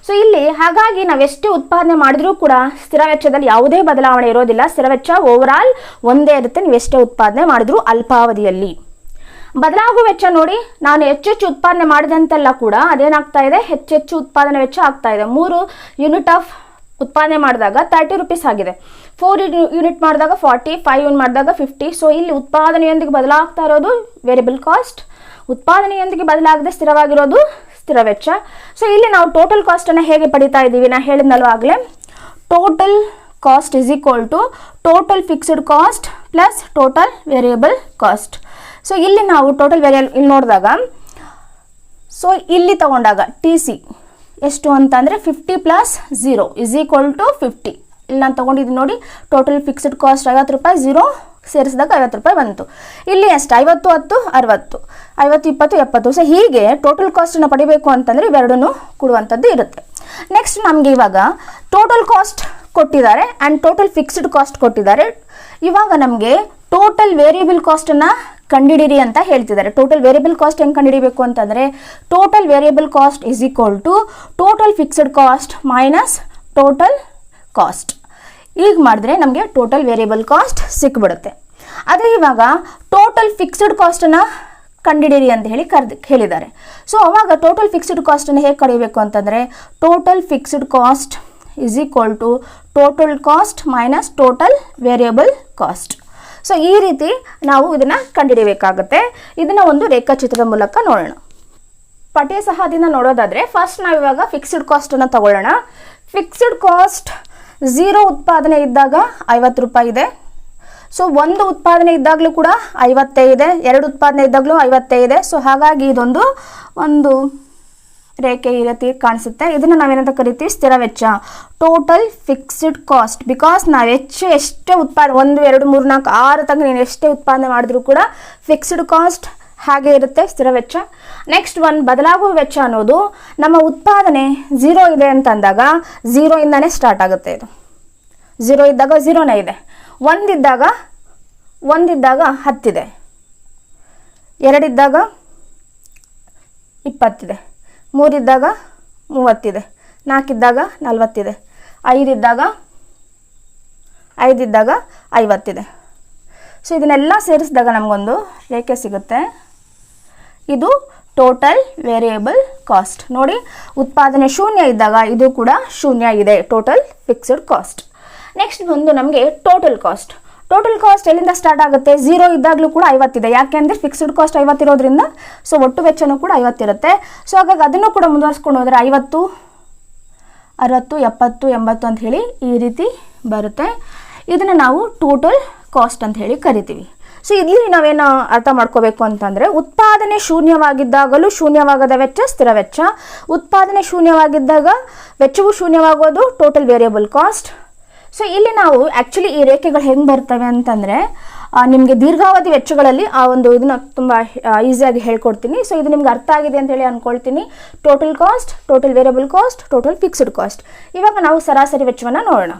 ಸೊ ಇಲ್ಲಿ ಹಾಗಾಗಿ ನಾವೆಷ್ಟೇ ಉತ್ಪಾದನೆ ಮಾಡಿದ್ರೂ ಕೂಡ ಸ್ಥಿರ ವೆಚ್ಚದಲ್ಲಿ ಯಾವುದೇ ಬದಲಾವಣೆ ಇರೋದಿಲ್ಲ. ಸ್ಥಿರ ವೆಚ್ಚ ಓವರ್ ಆಲ್ ಒಂದೇ ಇರುತ್ತೆ. ನೀವು ಎಷ್ಟೇ ಉತ್ಪಾದನೆ ಮಾಡಿದ್ರೂ ಅಲ್ಪಾವಧಿಯಲ್ಲಿ. ಬದಲಾಗುವ ವೆಚ್ಚ ನೋಡಿ, ನಾನು ಹೆಚ್ಚೆಚ್ಚು ಉತ್ಪಾದನೆ ಮಾಡಿದಂತೆಲ್ಲ ಕೂಡ ಅದೇನಾಗ್ತಾ ಇದೆ? ಹೆಚ್ಚೆಚ್ಚು ಉತ್ಪಾದನೆ ವೆಚ್ಚ ಆಗ್ತಾ ಇದೆ. ಮೂರು ಯೂನಿಟ್ ಆಫ್ ಉತ್ಪಾದನೆ ಮಾಡಿದಾಗ ತರ್ಟಿ ರುಪೀಸ್ ಆಗಿದೆ. ಫೋರ್ ಯೂನಿಟ್ ಮಾಡಿದಾಗ ಫಾರ್ಟಿ ಫೈವ್ ಯೂನಿಟ್ ಮಾಡಿದಾಗ ಫಿಫ್ಟಿ ಸೊ ಇಲ್ಲಿ ಉತ್ಪಾದನೆಯೊಂದಿಗೆ ಬದಲಾಗ್ತಾ ಇರೋದು ವೇರಿಯಬಲ್ ಕಾಸ್ಟ್ ಉತ್ಪಾದನೆಯೊಂದಿಗೆ ಬದಲಾಗದೆ ಸ್ಥಿರವಾಗಿರೋದು ಸ್ಥಿರ ವೆಚ್ಚ. ಸೊ ಇಲ್ಲಿ ನಾವು ಟೋಟಲ್ ಕಾಸ್ಟನ್ನು ಹೇಗೆ ಪಡಿತಾ ಇದ್ದೀವಿ? ನಾ ಹೇಳಿದ್ನಲ್ವ ಆಗಲೇ? Total cost is equal to total fixed cost plus total variable cost so ಇಲ್ಲಿ ನಾವು ಟೋಟಲ್ ವೇರಿಯಲ್ ಇಲ್ಲಿ ನೋಡಿದಾಗ ಸೊ ಇಲ್ಲಿ ತಗೊಂಡಾಗ ಟಿ ಸಿ ಎಷ್ಟು ಅಂತಂದರೆ fifty plus zero is equal to fifty ಇಲ್ಲಿ ನಾನು ತೊಗೊಂಡಿದ್ದೀನಿ ನೋಡಿ ಟೋಟಲ್ ಫಿಕ್ಸ್ಡ್ ಕಾಸ್ಟ್ ಐವತ್ತು ರೂಪಾಯಿ ಝೀರೋ ಸೇರಿಸಿದಾಗ ಐವತ್ತು ರೂಪಾಯಿ ಬಂತು. ಇಲ್ಲಿ ಎಷ್ಟು ಐವತ್ತು, ಹತ್ತು, ಅರವತ್ತು. ಐವತ್ತು, ಇಪ್ಪತ್ತು, ಎಪ್ಪತ್ತು, ಸೊ ಹೀಗೆ ಟೋಟಲ್ ಕಾಸ್ಟನ್ನು ಪಡಿಬೇಕು ಅಂತಂದರೆ ಇವೆರಡೂ ಕೊಡುವಂಥದ್ದು ಇರುತ್ತೆ. ನೆಕ್ಸ್ಟ್ ನಮಗೆ ಇವಾಗ ಟೋಟಲ್ ಕಾಸ್ಟ್ ಕೊಟ್ಟಿದ್ದಾರೆ ಆ್ಯಂಡ್ ಟೋಟಲ್ ಫಿಕ್ಸ್ಡ್ ಕಾಸ್ಟ್ ಕೊಟ್ಟಿದ್ದಾರೆ. ಇವಾಗ ನಮಗೆ ಟೋಟಲ್ ವೇರಿಯಬಲ್ ಕಾಸ್ಟನ್ನು ಕಂಡಿಡಿರಿ ಅಂತ ಹೇಳ್ತಿದ್ದಾರೆ. ಟೋಟಲ್ ವೇರಿಯಬಲ್ ಕಾಸ್ಟ್ ಹೆಂಗೆ ಕಂಡುಹಿಡಿಬೇಕು ಅಂತಂದರೆ total variable cost is equal to total fixed cost minus total cost ಈಗ ಮಾಡಿದ್ರೆ ನಮಗೆ ಟೋಟಲ್ ವೇರಿಯಬಲ್ ಕಾಸ್ಟ್ ಸಿಕ್ಬಿಡುತ್ತೆ. ಅದೇ ಇವಾಗ ಟೋಟಲ್ ಫಿಕ್ಸ್ಡ್ ಕಾಸ್ಟನ್ನು ಕಂಡಿಡಿರಿ ಅಂತ ಹೇಳಿ ಕರೆದು ಹೇಳಿದ್ದಾರೆ. ಸೊ ಅವಾಗ ಟೋಟಲ್ ಫಿಕ್ಸ್ಡ್ ಕಾಸ್ಟನ್ನು ಹೇಗೆ ಕಡಿಬೇಕು ಅಂತಂದರೆ total fixed cost is equal to total cost minus total variable cost so ಈ ರೀತಿ ನಾವು ಇದನ್ನು ಕಂಡುಹಿಡಿಯಬೇಕಾಗುತ್ತೆ ಇದನ್ನು ಒಂದು ರೇಖಾಚಿತ್ರದ ಮೂಲಕ ನೋಡೋಣ. ಪಠ್ಯ ಸಹಾಯದಿಂದ ನೋಡೋದಾದರೆ ಫಸ್ಟ್ ನಾವು ಇವಾಗ ಫಿಕ್ಸ್ಡ್ ಕಾಸ್ಟನ್ನು ತಗೊಳ್ಳೋಣ. ಫಿಕ್ಸ್ಡ್ ಕಾಸ್ಟ್ ಝೀರೋ ಉತ್ಪಾದನೆ ಇದ್ದಾಗ ಐವತ್ತು ರೂಪಾಯಿ ಇದೆ. ಸೊ, ಒಂದು ಉತ್ಪಾದನೆ ಇದ್ದಾಗಲೂ ಕೂಡ ಐವತ್ತೇ ಇದೆ, ಎರಡು ಉತ್ಪಾದನೆ ಇದ್ದಾಗಲೂ ಐವತ್ತೇ ಇದೆ. ಸೊ, ಹಾಗಾಗಿ ಇದೊಂದು ಒಂದು ರೇಖೆ ಈ ರೀತಿ ಕಾಣಿಸುತ್ತೆ. ಇದನ್ನು ನಾವೇನಂತ ಕರಿತೀವಿ? ಸ್ಥಿರ ವೆಚ್ಚ. ಟೋಟಲ್ ಫಿಕ್ಸ್ಡ್ ಕಾಸ್ಟ್ ಬಿಕಾಸ್ ನಾವು ಹೆಚ್ಚು ಎಷ್ಟೇ ಉತ್ಪಾದನೆ ಒಂದು, ಎರಡು, ಮೂರು, ನಾಲ್ಕು, ಆರು ತನಕ ನೀನು ಎಷ್ಟೇ ಉತ್ಪಾದನೆ ಮಾಡಿದ್ರೂ ಕೂಡ ಫಿಕ್ಸ್ಡ್ ಕಾಸ್ಟ್ ಹಾಗೆ ಇರುತ್ತೆ ಸ್ಥಿರ ವೆಚ್ಚ. ನೆಕ್ಸ್ಟ್ ಒನ್ ಬದಲಾಗುವ ವೆಚ್ಚ ಅನ್ನೋದು ನಮ್ಮ ಉತ್ಪಾದನೆ ಝೀರೋ ಇದೆ ಅಂತಂದಾಗ ಝೀರೋಯಿಂದನೇ ಸ್ಟಾರ್ಟ್ ಆಗುತ್ತೆ ಇದು. ಝೀರೋ ಇದ್ದಾಗ ಝೀರೋನೇ ಇದೆ. ಒಂದಿದ್ದಾಗ ಒಂದಿದ್ದಾಗ ಹತ್ತಿದೆ ಎರಡಿದ್ದಾಗ ಇಪ್ಪತ್ತಿದೆ ಮೂರಿದ್ದಾಗ ಮೂವತ್ತಿದೆ ನಾಲ್ಕಿದ್ದಾಗ ನಲ್ವತ್ತಿದೆ ಐದಿದ್ದಾಗ ಐದಿದ್ದಾಗ ಐವತ್ತಿದೆ ಸೊ ಇದನ್ನೆಲ್ಲ ಸೇರಿಸಿದಾಗ ನಮಗೊಂದು ರೇಖೆ ಸಿಗುತ್ತೆ. ಇದು ಟೋಟಲ್ ವೇರಿಯಬಲ್ ಕಾಸ್ಟ್ ನೋಡಿ, ಉತ್ಪಾದನೆ ಶೂನ್ಯ ಇದ್ದಾಗ ಇದು ಕೂಡ ಶೂನ್ಯ ಇದೆ ಟೋಟಲ್ ಫಿಕ್ಸ್ಡ್ ಕಾಸ್ಟ್ ನೆಕ್ಸ್ಟ್ ಬಂದು ನಮಗೆ ಟೋಟಲ್ ಕಾಸ್ಟ್ ಟೋಟಲ್ ಕಾಸ್ಟ್ ಎಲ್ಲಿಂದ ಸ್ಟಾರ್ಟ್ ಆಗುತ್ತೆ? ಝೀರೋ ಇದ್ದಾಗಲೂ ಕೂಡ ಐವತ್ತಿದೆ ಯಾಕೆ ಅಂದರೆ ಫಿಕ್ಸ್ಡ್ ಕಾಸ್ಟ್ ಐವತ್ತಿರೋದ್ರಿಂದ ಸೊ ಒಟ್ಟು ವೆಚ್ಚನೂ ಕೂಡ ಐವತ್ತಿರುತ್ತೆ ಸೊ ಹಾಗಾಗಿ ಅದನ್ನು ಕೂಡ ಮುಂದುವರಿಸ್ಕೊಂಡು ಹೋದರೆ ಐವತ್ತು, ಅರವತ್ತು, ಎಪ್ಪತ್ತು, ಎಂಬತ್ತು ಅಂತ ಹೇಳಿ ಈ ರೀತಿ ಬರುತ್ತೆ. ಇದನ್ನು ನಾವು ಟೋಟಲ್ ಕಾಸ್ಟ್ ಅಂತ ಹೇಳಿ ಕರಿತೀವಿ. ಸೊ ಇಲ್ಲಿ ನಾವೇನು ಅರ್ಥ ಮಾಡ್ಕೋಬೇಕು ಅಂತಂದರೆ, ಉತ್ಪಾದನೆ ಶೂನ್ಯವಾಗಿದ್ದಾಗಲೂ ಶೂನ್ಯವಾಗದ ವೆಚ್ಚ, ಸ್ಥಿರ ವೆಚ್ಚ. ಉತ್ಪಾದನೆ ಶೂನ್ಯವಾಗಿದ್ದಾಗ ವೆಚ್ಚವು ಶೂನ್ಯವಾಗೋದು ಟೋಟಲ್ ವೇರಿಯಬಲ್ ಕಾಸ್ಟ್ ಸೊ ಇಲ್ಲಿ ನಾವು ಆ್ಯಕ್ಚುಲಿ ಈ ರೇಖೆಗಳು ಹೆಂಗೆ ಬರ್ತವೆ ಅಂತಂದರೆ ನಿಮಗೆ ದೀರ್ಘಾವಧಿ ವೆಚ್ಚಗಳಲ್ಲಿ ಆ ಒಂದು ಇದನ್ನ ತುಂಬ ಈಸಿಯಾಗಿ ಹೇಳ್ಕೊಡ್ತೀನಿ. ಸೊ ಇದು ನಿಮ್ಗೆ ಅರ್ಥ ಆಗಿದೆ ಅಂತ ಹೇಳಿ ಅಂದ್ಕೊಳ್ತೀನಿ total cost total variable cost total fixed cost ಇವಾಗ ನಾವು ಸರಾಸರಿ ವೆಚ್ಚವನ್ನು ನೋಡೋಣ.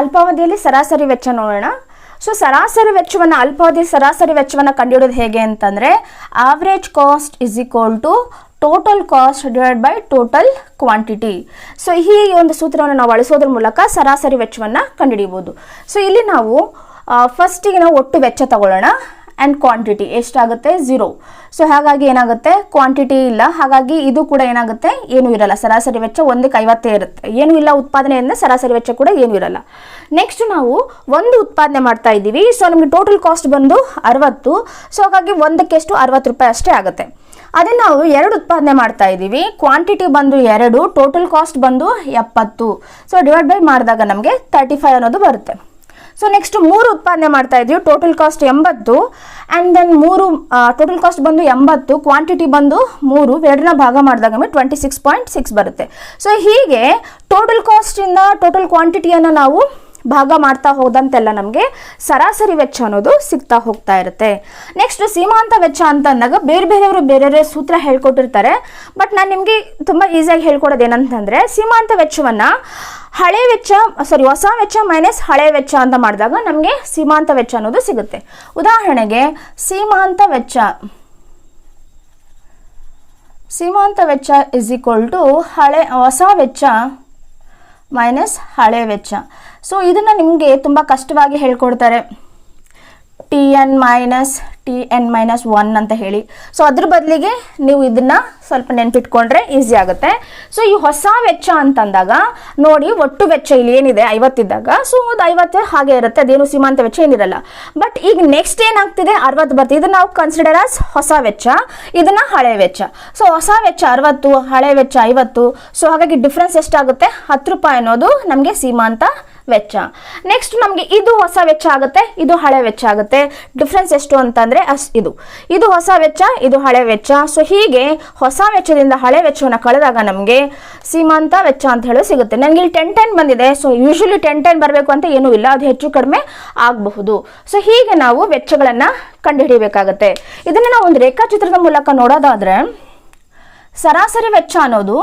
ಅಲ್ಪಾವಧಿಯಲ್ಲಿ ಸರಾಸರಿ ವೆಚ್ಚ ನೋಡೋಣ. ಸೊ ಸರಾಸರಿ ವೆಚ್ಚವನ್ನು ಅಲ್ಪಾವಧಿ ಸರಾಸರಿ ವೆಚ್ಚವನ್ನು ಕಂಡುಹಿಡೋದು ಹೇಗೆ ಅಂತಂದರೆ average cost is equal to total cost divide by total quantity so ಈ ಒಂದು ಸೂತ್ರವನ್ನು ನಾವು ಬಳಸೋದ್ರ ಮೂಲಕ ಸರಾಸರಿ ವೆಚ್ಚವನ್ನು ಕಂಡುಹಿಡಿಯಬಹುದು ಸೊ ಇಲ್ಲಿ ನಾವು ಫಸ್ಟಿಗೆ ನಾವು ಒಟ್ಟು ವೆಚ್ಚ ತಗೊಳ್ಳೋಣ. ಆ್ಯಂಡ್ ಕ್ವಾಂಟಿಟಿ ಎಷ್ಟಾಗುತ್ತೆ? ಝೀರೋ ಸೊ ಹಾಗಾಗಿ ಏನಾಗುತ್ತೆ? ಕ್ವಾಂಟಿಟಿ ಇಲ್ಲ. ಹಾಗಾಗಿ ಇದು ಕೂಡ ಏನಾಗುತ್ತೆ? ಏನೂ ಇರಲ್ಲ. ಸರಾಸರಿ ವೆಚ್ಚ ಒಂದಕ್ಕೆ ಐವತ್ತೇ ಇರುತ್ತೆ. ಏನೂ ಇಲ್ಲ ಉತ್ಪಾದನೆಯಿಂದ ಸರಾಸರಿ ವೆಚ್ಚ ಕೂಡ ಏನೂ ಇರಲ್ಲ. ನೆಕ್ಸ್ಟ್ ನಾವು ಒಂದು ಉತ್ಪಾದನೆ ಮಾಡ್ತಾ ಇದ್ದೀವಿ. ಸೊ ನಮಗೆ ಟೋಟಲ್ ಕಾಸ್ಟ್ ಬಂದು ಅರವತ್ತು. ಸೊ ಹಾಗಾಗಿ ಒಂದಕ್ಕೆ ಎಷ್ಟು? ಅರವತ್ತು ರೂಪಾಯಿ ಅಷ್ಟೇ ಆಗುತ್ತೆ. ಅದೇ ನಾವು ಎರಡು ಉತ್ಪಾದನೆ ಮಾಡ್ತಾ ಇದ್ದೀವಿ. ಕ್ವಾಂಟಿಟಿ ಬಂದು ಎರಡು ಟೋಟಲ್ ಕಾಸ್ಟ್ ಬಂದು ಎಪ್ಪತ್ತು. ಸೊ ಡಿವೈಡ್ ಬೈ ಮಾಡಿದಾಗ ನಮಗೆ ತರ್ಟಿ ಫೈವ್ ಅನ್ನೋದು ಬರುತ್ತೆ. ಸೊ ನೆಕ್ಸ್ಟ್ ಮೂರು ಉತ್ಪಾದನೆ ಮಾಡ್ತಾ ಇದೀವಿ. ಟೋಟಲ್ ಕಾಸ್ಟ್ ಎಂಬತ್ತು. ಆ್ಯಂಡ್ ದೆನ್ ಮೂರು ಟೋಟಲ್ ಕಾಸ್ಟ್ ಬಂದು ಎಂಬತ್ತು ಕ್ವಾಂಟಿಟಿ ಬಂದು ಮೂರು, ಎರಡನ್ನ ಭಾಗ ಮಾಡಿದಾಗ ಟ್ವೆಂಟಿ ಸಿಕ್ಸ್ ಪಾಯಿಂಟ್ ಸಿಕ್ಸ್ ಬರುತ್ತೆ. ಸೊ ಹೀಗೆ ಟೋಟಲ್ ಕಾಸ್ಟಿಂದ ಟೋಟಲ್ ಕ್ವಾಂಟಿಟಿಯನ್ನು ನಾವು ಭಾಗ ಮಾಡ್ತಾ ಹೋದಂತೆಲ್ಲ ನಮಗೆ ಸರಾಸರಿ ವೆಚ್ಚ ಅನ್ನೋದು ಸಿಗ್ತಾ ಹೋಗ್ತಾ ಇರುತ್ತೆ. ನೆಕ್ಸ್ಟ್ ಸೀಮಾಂತ ವೆಚ್ಚ ಅಂತ ಅಂದಾಗ ಬೇರೆ ಬೇರೆಯವರು ಬೇರೆ ಸೂತ್ರ ಹೇಳ್ಕೊಟ್ಟಿರ್ತಾರೆ. ಬಟ್ ನಾನು ನಿಮಗೆ ತುಂಬ ಈಸಿಯಾಗಿ ಹೇಳ್ಕೊಡೋದು ಏನಂತಂದರೆ ಸೀಮಾಂತ ವೆಚ್ಚವನ್ನು ಹಳೆ ವೆಚ್ಚ ಸಾರಿ ಹೊಸ ವೆಚ್ಚ ಮೈನಸ್ ಹಳೆ ವೆಚ್ಚ ಅಂತ ಮಾಡಿದಾಗ ನಮಗೆ ಸೀಮಾಂತ ವೆಚ್ಚ ಅನ್ನೋದು ಸಿಗುತ್ತೆ. ಉದಾಹರಣೆಗೆ ಸೀಮಾಂತ ವೆಚ್ಚ. ಸೀಮಾಂತ ವೆಚ್ಚ ಇಸ್ ಈಕ್ವಲ್ ಟು ಹಳೆ, ಹೊಸ ವೆಚ್ಚ ಮೈನಸ್ ಹಳೆ ವೆಚ್ಚ. ಸೊ ಇದನ್ನು ನಿಮಗೆ ತುಂಬ ಕಷ್ಟವಾಗಿ ಹೇಳ್ಕೊಡ್ತಾರೆ. T N minus T N minus one ಅಂತ ಹೇಳಿ. ಸೊ ಅದ್ರ ಬದಲಿಗೆ ನೀವು ಇದನ್ನು ಸ್ವಲ್ಪ ನೆನ್ಪಿಟ್ಕೊಂಡ್ರೆ ಈಸಿ ಆಗುತ್ತೆ. ಸೊ ಈ ಹೊಸ ವೆಚ್ಚ ಅಂತಂದಾಗ, ನೋಡಿ ಒಟ್ಟು ವೆಚ್ಚ ಇಲ್ಲಿ ಏನಿದೆ? ಐವತ್ತಿದ್ದಾಗ. ಸೊ ಅದು ಐವತ್ತು ಹಾಗೆ ಇರುತ್ತೆ. ಅದೇನು ಸೀಮಾಂತ ವೆಚ್ಚ ಏನಿರಲ್ಲ. ಬಟ್ ಈಗ ನೆಕ್ಸ್ಟ್ ಏನಾಗ್ತಿದೆ? ಅರವತ್ತು ಬರ್ತಿದೆ. ಇದನ್ನು ನಾವು ಕನ್ಸಿಡರ್ ಆಸ್ ಹೊಸ ವೆಚ್ಚ. ಇದನ್ನ ಹಳೆ ವೆಚ್ಚ. ಸೊ ಹೊಸ ವೆಚ್ಚ ಅರವತ್ತು, ಹಳೆ ವೆಚ್ಚ ಐವತ್ತು. ಸೊ ಹಾಗಾಗಿ ಡಿಫ್ರೆನ್ಸ್ ಎಷ್ಟಾಗುತ್ತೆ? ಹತ್ತು ರೂಪಾಯಿ ಅನ್ನೋದು ನಮಗೆ ಸೀಮಾಂತ ವೆಚ್ಚ. ನೆಕ್ಸ್ಟ್ ನಮಗೆ ಇದು ಹೊಸ ವೆಚ್ಚ ಆಗುತ್ತೆ, ಇದು ಹಳೆ ವೆಚ್ಚ ಆಗುತ್ತೆ. ಡಿಫ್ರೆನ್ಸ್ ಎಷ್ಟು ಅಂತಂದರೆ ಅಸ್ ಇದು. ಇದು ಹೊಸ ವೆಚ್ಚ, ಇದು ಹಳೆ ವೆಚ್ಚ. ಸೊ ಹೀಗೆ ಹೊಸ ವೆಚ್ಚದಿಂದ ಹಳೆ ವೆಚ್ಚವನ್ನು ಕಳೆದಾಗ ನಮಗೆ ಸೀಮಾಂತ ವೆಚ್ಚ ಅಂತ ಹೇಳಿ ಸಿಗುತ್ತೆ. ನನಗೆ ಇಲ್ಲಿ ಟೆನ್ ಟೆನ್ ಬಂದಿದೆ. ಸೊ ಯೂಶಲಿ ಟೆನ್ ಟೆನ್ ಬರಬೇಕು ಅಂತ ಏನೂ ಇಲ್ಲ. ಅದು ಹೆಚ್ಚು ಕಡಿಮೆ ಆಗಬಹುದು. ಸೊ ಹೀಗೆ ನಾವು ವೆಚ್ಚಗಳನ್ನು ಕಂಡುಹಿಡಿಯಬೇಕಾಗತ್ತೆ. ಇದನ್ನು ನಾವು ಒಂದು ರೇಖಾಚಿತ್ರದ ಮೂಲಕ ನೋಡೋದಾದರೆ, ಸರಾಸರಿ ವೆಚ್ಚ ಅನ್ನೋದು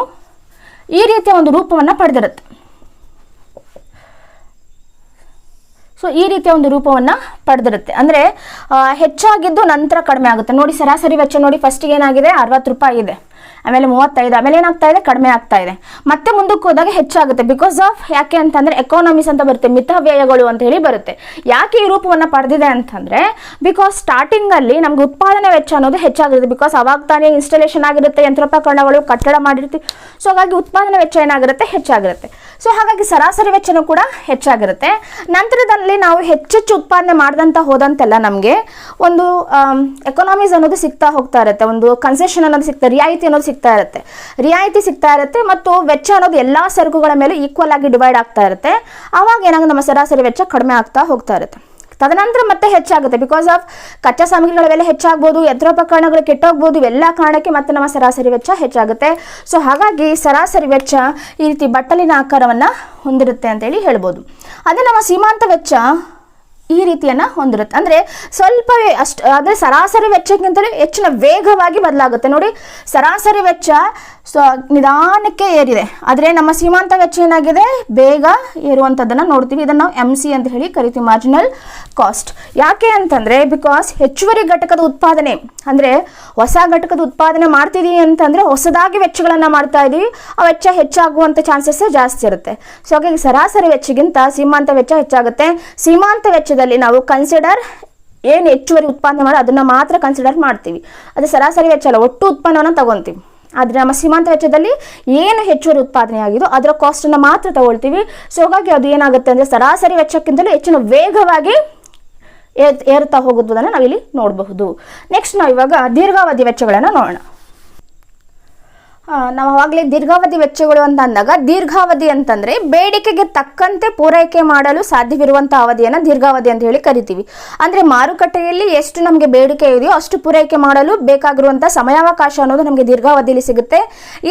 ಈ ರೀತಿಯ ಒಂದು ರೂಪವನ್ನು ಪಡೆದಿರುತ್ತೆ. ಸೊ ಈ ರೀತಿಯ ಒಂದು ರೂಪವನ್ನು ಪಡೆದಿರುತ್ತೆ. ಅಂದರೆ ಹೆಚ್ಚಾಗಿದ್ದು ನಂತರ ಕಡಿಮೆ ಆಗುತ್ತೆ. ನೋಡಿ, ಸರಾಸರಿ ವೆಚ್ಚ ನೋಡಿ ಫಸ್ಟಿಗೆ ಏನಾಗಿದೆ? ಅರವತ್ತು ರೂಪಾಯಿ ಇದೆ. ಆಮೇಲೆ ಮೂವತ್ತೈದು, ಆಮೇಲೆ ಏನಾಗ್ತಾ ಇದೆ? ಕಡಿಮೆ ಆಗ್ತಾ ಇದೆ. ಮತ್ತೆ ಮುಂದಕ್ಕೆ ಹೋದಾಗ ಹೆಚ್ಚಾಗುತ್ತೆ. ಬಿಕಾಸ್ ಆಫ್ ಯಾಕೆ ಅಂತಂದ್ರೆ ಎಕಾನಮಿಸ್ ಅಂತ ಬರುತ್ತೆ. ಮಿತ ವ್ಯಯಗಳು ಅಂತ ಹೇಳಿ ಬರುತ್ತೆ. ಯಾಕೆ ಈ ರೂಪವನ್ನು ಪಡೆದಿದೆ ಅಂತಂದ್ರೆ ಬಿಕಾಸ್ ಸ್ಟಾರ್ಟಿಂಗ್ ಅಲ್ಲಿ ನಮ್ಗೆ ಉತ್ಪಾದನೆ ವೆಚ್ಚ ಅನ್ನೋದು ಹೆಚ್ಚಾಗಿರುತ್ತೆ. ಬಿಕಾಸ್ ಅವಾಗ ತಾನೇ ಇನ್ಸ್ಟಾಲೇಷನ್ ಆಗಿರುತ್ತೆ, ಯಂತ್ರೋಪಕರಣಗಳು ಕಟ್ಟಡ ಮಾಡಿರ್ತೀವಿ. ಸೊ ಹಾಗಾಗಿ ಉತ್ಪಾದನೆ ವೆಚ್ಚ ಏನಾಗಿರುತ್ತೆ? ಹೆಚ್ಚಾಗಿರುತ್ತೆ. ಸೊ ಹಾಗಾಗಿ ಸರಾಸರಿ ವೆಚ್ಚನೂ ಕೂಡ ಹೆಚ್ಚಾಗಿರುತ್ತೆ. ನಂತರದಲ್ಲಿ ನಾವು ಹೆಚ್ಚೆಚ್ಚು ಉತ್ಪಾದನೆ ಮಾಡಿದಂಥ ಹೋದಂತೆಲ್ಲ ನಮಗೆ ಒಂದು ಎಕನಾಮೀಸ್ ಅನ್ನೋದು ಸಿಗ್ತಾ ಹೋಗ್ತಾ ಇರುತ್ತೆ. ಒಂದು ಕನ್ಸೆಷನ್ ಅನ್ನೋದು ಸಿಗ್ತಾ, ರಿಯಾಯಿತಿ ಅನ್ನೋದು ಸಿಗ್ತಾ ಇರುತ್ತೆ. ರಿಯಾಯಿತಿ ಸಿಗ್ತಾ ಇರುತ್ತೆ ಮತ್ತು ವೆಚ್ಚ ಅನ್ನೋದು ಎಲ್ಲ ಸರಕುಗಳ ಮೇಲೆ ಈಕ್ವಲ್ ಆಗಿ ಡಿವೈಡ್ ಆಗ್ತಾ ಇರುತ್ತೆ. ಆವಾಗ ಏನಾಗ ನಮ್ಮ ಸರಾಸರಿ ವೆಚ್ಚ ಕಡಿಮೆ ಆಗ್ತಾ ಹೋಗ್ತಾ ಇರುತ್ತೆ. ತದನಂತರ ಮತ್ತೆ ಹೆಚ್ಚಾಗುತ್ತೆ. ಬಿಕಾಸ್ ಆಫ್ ಕಚ್ಚಾ ಸಾಮಗ್ರಿಗಳ ಬೆಲೆ ಹೆಚ್ಚಾಗ್ಬೋದು, ಯಂತ್ರೋಪಕರಣಗಳು ಕೆಟ್ಟೋಗ್ಬೋದು, ಇವೆಲ್ಲ ಕಾರಣಕ್ಕೆ ಮತ್ತೆ ನಮ್ಮ ಸರಾಸರಿ ವೆಚ್ಚ ಹೆಚ್ಚಾಗುತ್ತೆ. ಸೊ ಹಾಗಾಗಿ ಸರಾಸರಿ ವೆಚ್ಚ ಈ ರೀತಿ ಬಟ್ಟಲಿನ ಆಕಾರವನ್ನು ಹೊಂದಿರುತ್ತೆ ಅಂತೇಳಿ ಹೇಳ್ಬೋದು. ಅದೇ ನಮ್ಮ ಸೀಮಾಂತ ವೆಚ್ಚ ಈ ರೀತಿಯನ್ನ ಹೊಂದಿರುತ್ತೆ. ಅಂದ್ರೆ ಸ್ವಲ್ಪವೇ ಅಷ್ಟು ಆದರೆ ಸರಾಸರಿ ವೆಚ್ಚಕ್ಕಿಂತಲೂ ಹೆಚ್ಚಿನ ವೇಗವಾಗಿ ಬದಲಾಗುತ್ತೆ. ನೋಡಿ, ಸರಾಸರಿ ವೆಚ್ಚ ಸೊ ನಿಧಾನಕ್ಕೆ ಏರಿದೆ. ಆದರೆ ನಮ್ಮ ಸೀಮಾಂತ ವೆಚ್ಚ ಏನಾಗಿದೆ? ಬೇಗ ಏರುವಂಥದ್ದನ್ನು ನೋಡ್ತೀವಿ. ಇದನ್ನು ನಾವು ಎಂ ಸಿ ಅಂತ ಹೇಳಿ ಕರಿತೀವಿ ಮಾರ್ಜಿನಲ್ ಕಾಸ್ಟ್ ಯಾಕೆ ಅಂತಂದರೆ ಬಿಕಾಸ್ ಹೆಚ್ಚುವರಿ ಘಟಕದ ಉತ್ಪಾದನೆ, ಅಂದರೆ ಹೊಸ ಘಟಕದ ಉತ್ಪಾದನೆ ಮಾಡ್ತಿದೀವಿ ಅಂತಂದರೆ ಹೊಸದಾಗಿ ವೆಚ್ಚಗಳನ್ನು ಮಾಡ್ತಾ ಇದ್ದೀವಿ ಆ ವೆಚ್ಚ ಹೆಚ್ಚಾಗುವಂಥ ಚಾನ್ಸಸ್ ಜಾಸ್ತಿ ಇರುತ್ತೆ. ಸೊ ಹಾಗಾಗಿ ಸರಾಸರಿ ವೆಚ್ಚಗಿಂತ ಸೀಮಾಂತ ವೆಚ್ಚ ಹೆಚ್ಚಾಗುತ್ತೆ. ಸೀಮಾಂತ ವೆಚ್ಚದಲ್ಲಿ ನಾವು ಕನ್ಸಿಡರ್ ಏನು ಹೆಚ್ಚುವರಿ ಉತ್ಪಾದನೆ ಮಾಡೋ, ಅದನ್ನು ಮಾತ್ರ ಕನ್ಸಿಡರ್ ಮಾಡ್ತೀವಿ. ಅದು ಸರಾಸರಿ ವೆಚ್ಚ ಅಲ್ಲ, ಒಟ್ಟು ಉತ್ಪನ್ನವನ್ನು ತಗೊತೀವಿ. ಆದರೆ ನಮ್ಮ ಸೀಮಾಂತ ವೆಚ್ಚದಲ್ಲಿ ಏನು ಹೆಚ್ಚುವರಿ ಉತ್ಪಾದನೆ ಆಗಿದೋ ಅದರ ಕಾಸ್ಟನ್ನು ಮಾತ್ರ ತಗೊಳ್ತೀವಿ. ಸೊ ಹಾಗಾಗಿ ಅದು ಏನಾಗುತ್ತೆ ಅಂದರೆ ಸರಾಸರಿ ವೆಚ್ಚಕ್ಕಿಂತಲೂ ಹೆಚ್ಚಿನ ವೇಗವಾಗಿ ಏರ್- ಏರುತ್ತಾ ಹೋಗುವುದನ್ನು ನಾವಿಲ್ಲಿ ನೋಡಬಹುದು. ನೆಕ್ಸ್ಟ್ ನಾವು ಇವಾಗ ದೀರ್ಘಾವಧಿ ವೆಚ್ಚಗಳನ್ನು ನೋಡೋಣ. ನಾವು ಆವಾಗಲೇ ದೀರ್ಘಾವಧಿ ವೆಚ್ಚಗಳು ಅಂತ ಅಂದಾಗ, ದೀರ್ಘಾವಧಿ ಅಂತಂದ್ರೆ ಬೇಡಿಕೆಗೆ ತಕ್ಕಂತೆ ಪೂರೈಕೆ ಮಾಡಲು ಸಾಧ್ಯವಿರುವಂತಹ ಅವಧಿಯನ್ನು ದೀರ್ಘಾವಧಿ ಅಂತ ಹೇಳಿ ಕರಿತೀವಿ. ಅಂದ್ರೆ ಮಾರುಕಟ್ಟೆಯಲ್ಲಿ ಎಷ್ಟು ನಮಗೆ ಬೇಡಿಕೆ ಇದೆಯೋ ಅಷ್ಟು ಪೂರೈಕೆ ಮಾಡಲು ಬೇಕಾಗಿರುವಂತಹ ಸಮಯಾವಕಾಶ ಅನ್ನೋದು ನಮಗೆ ದೀರ್ಘಾವಧಿಯಲ್ಲಿ ಸಿಗುತ್ತೆ.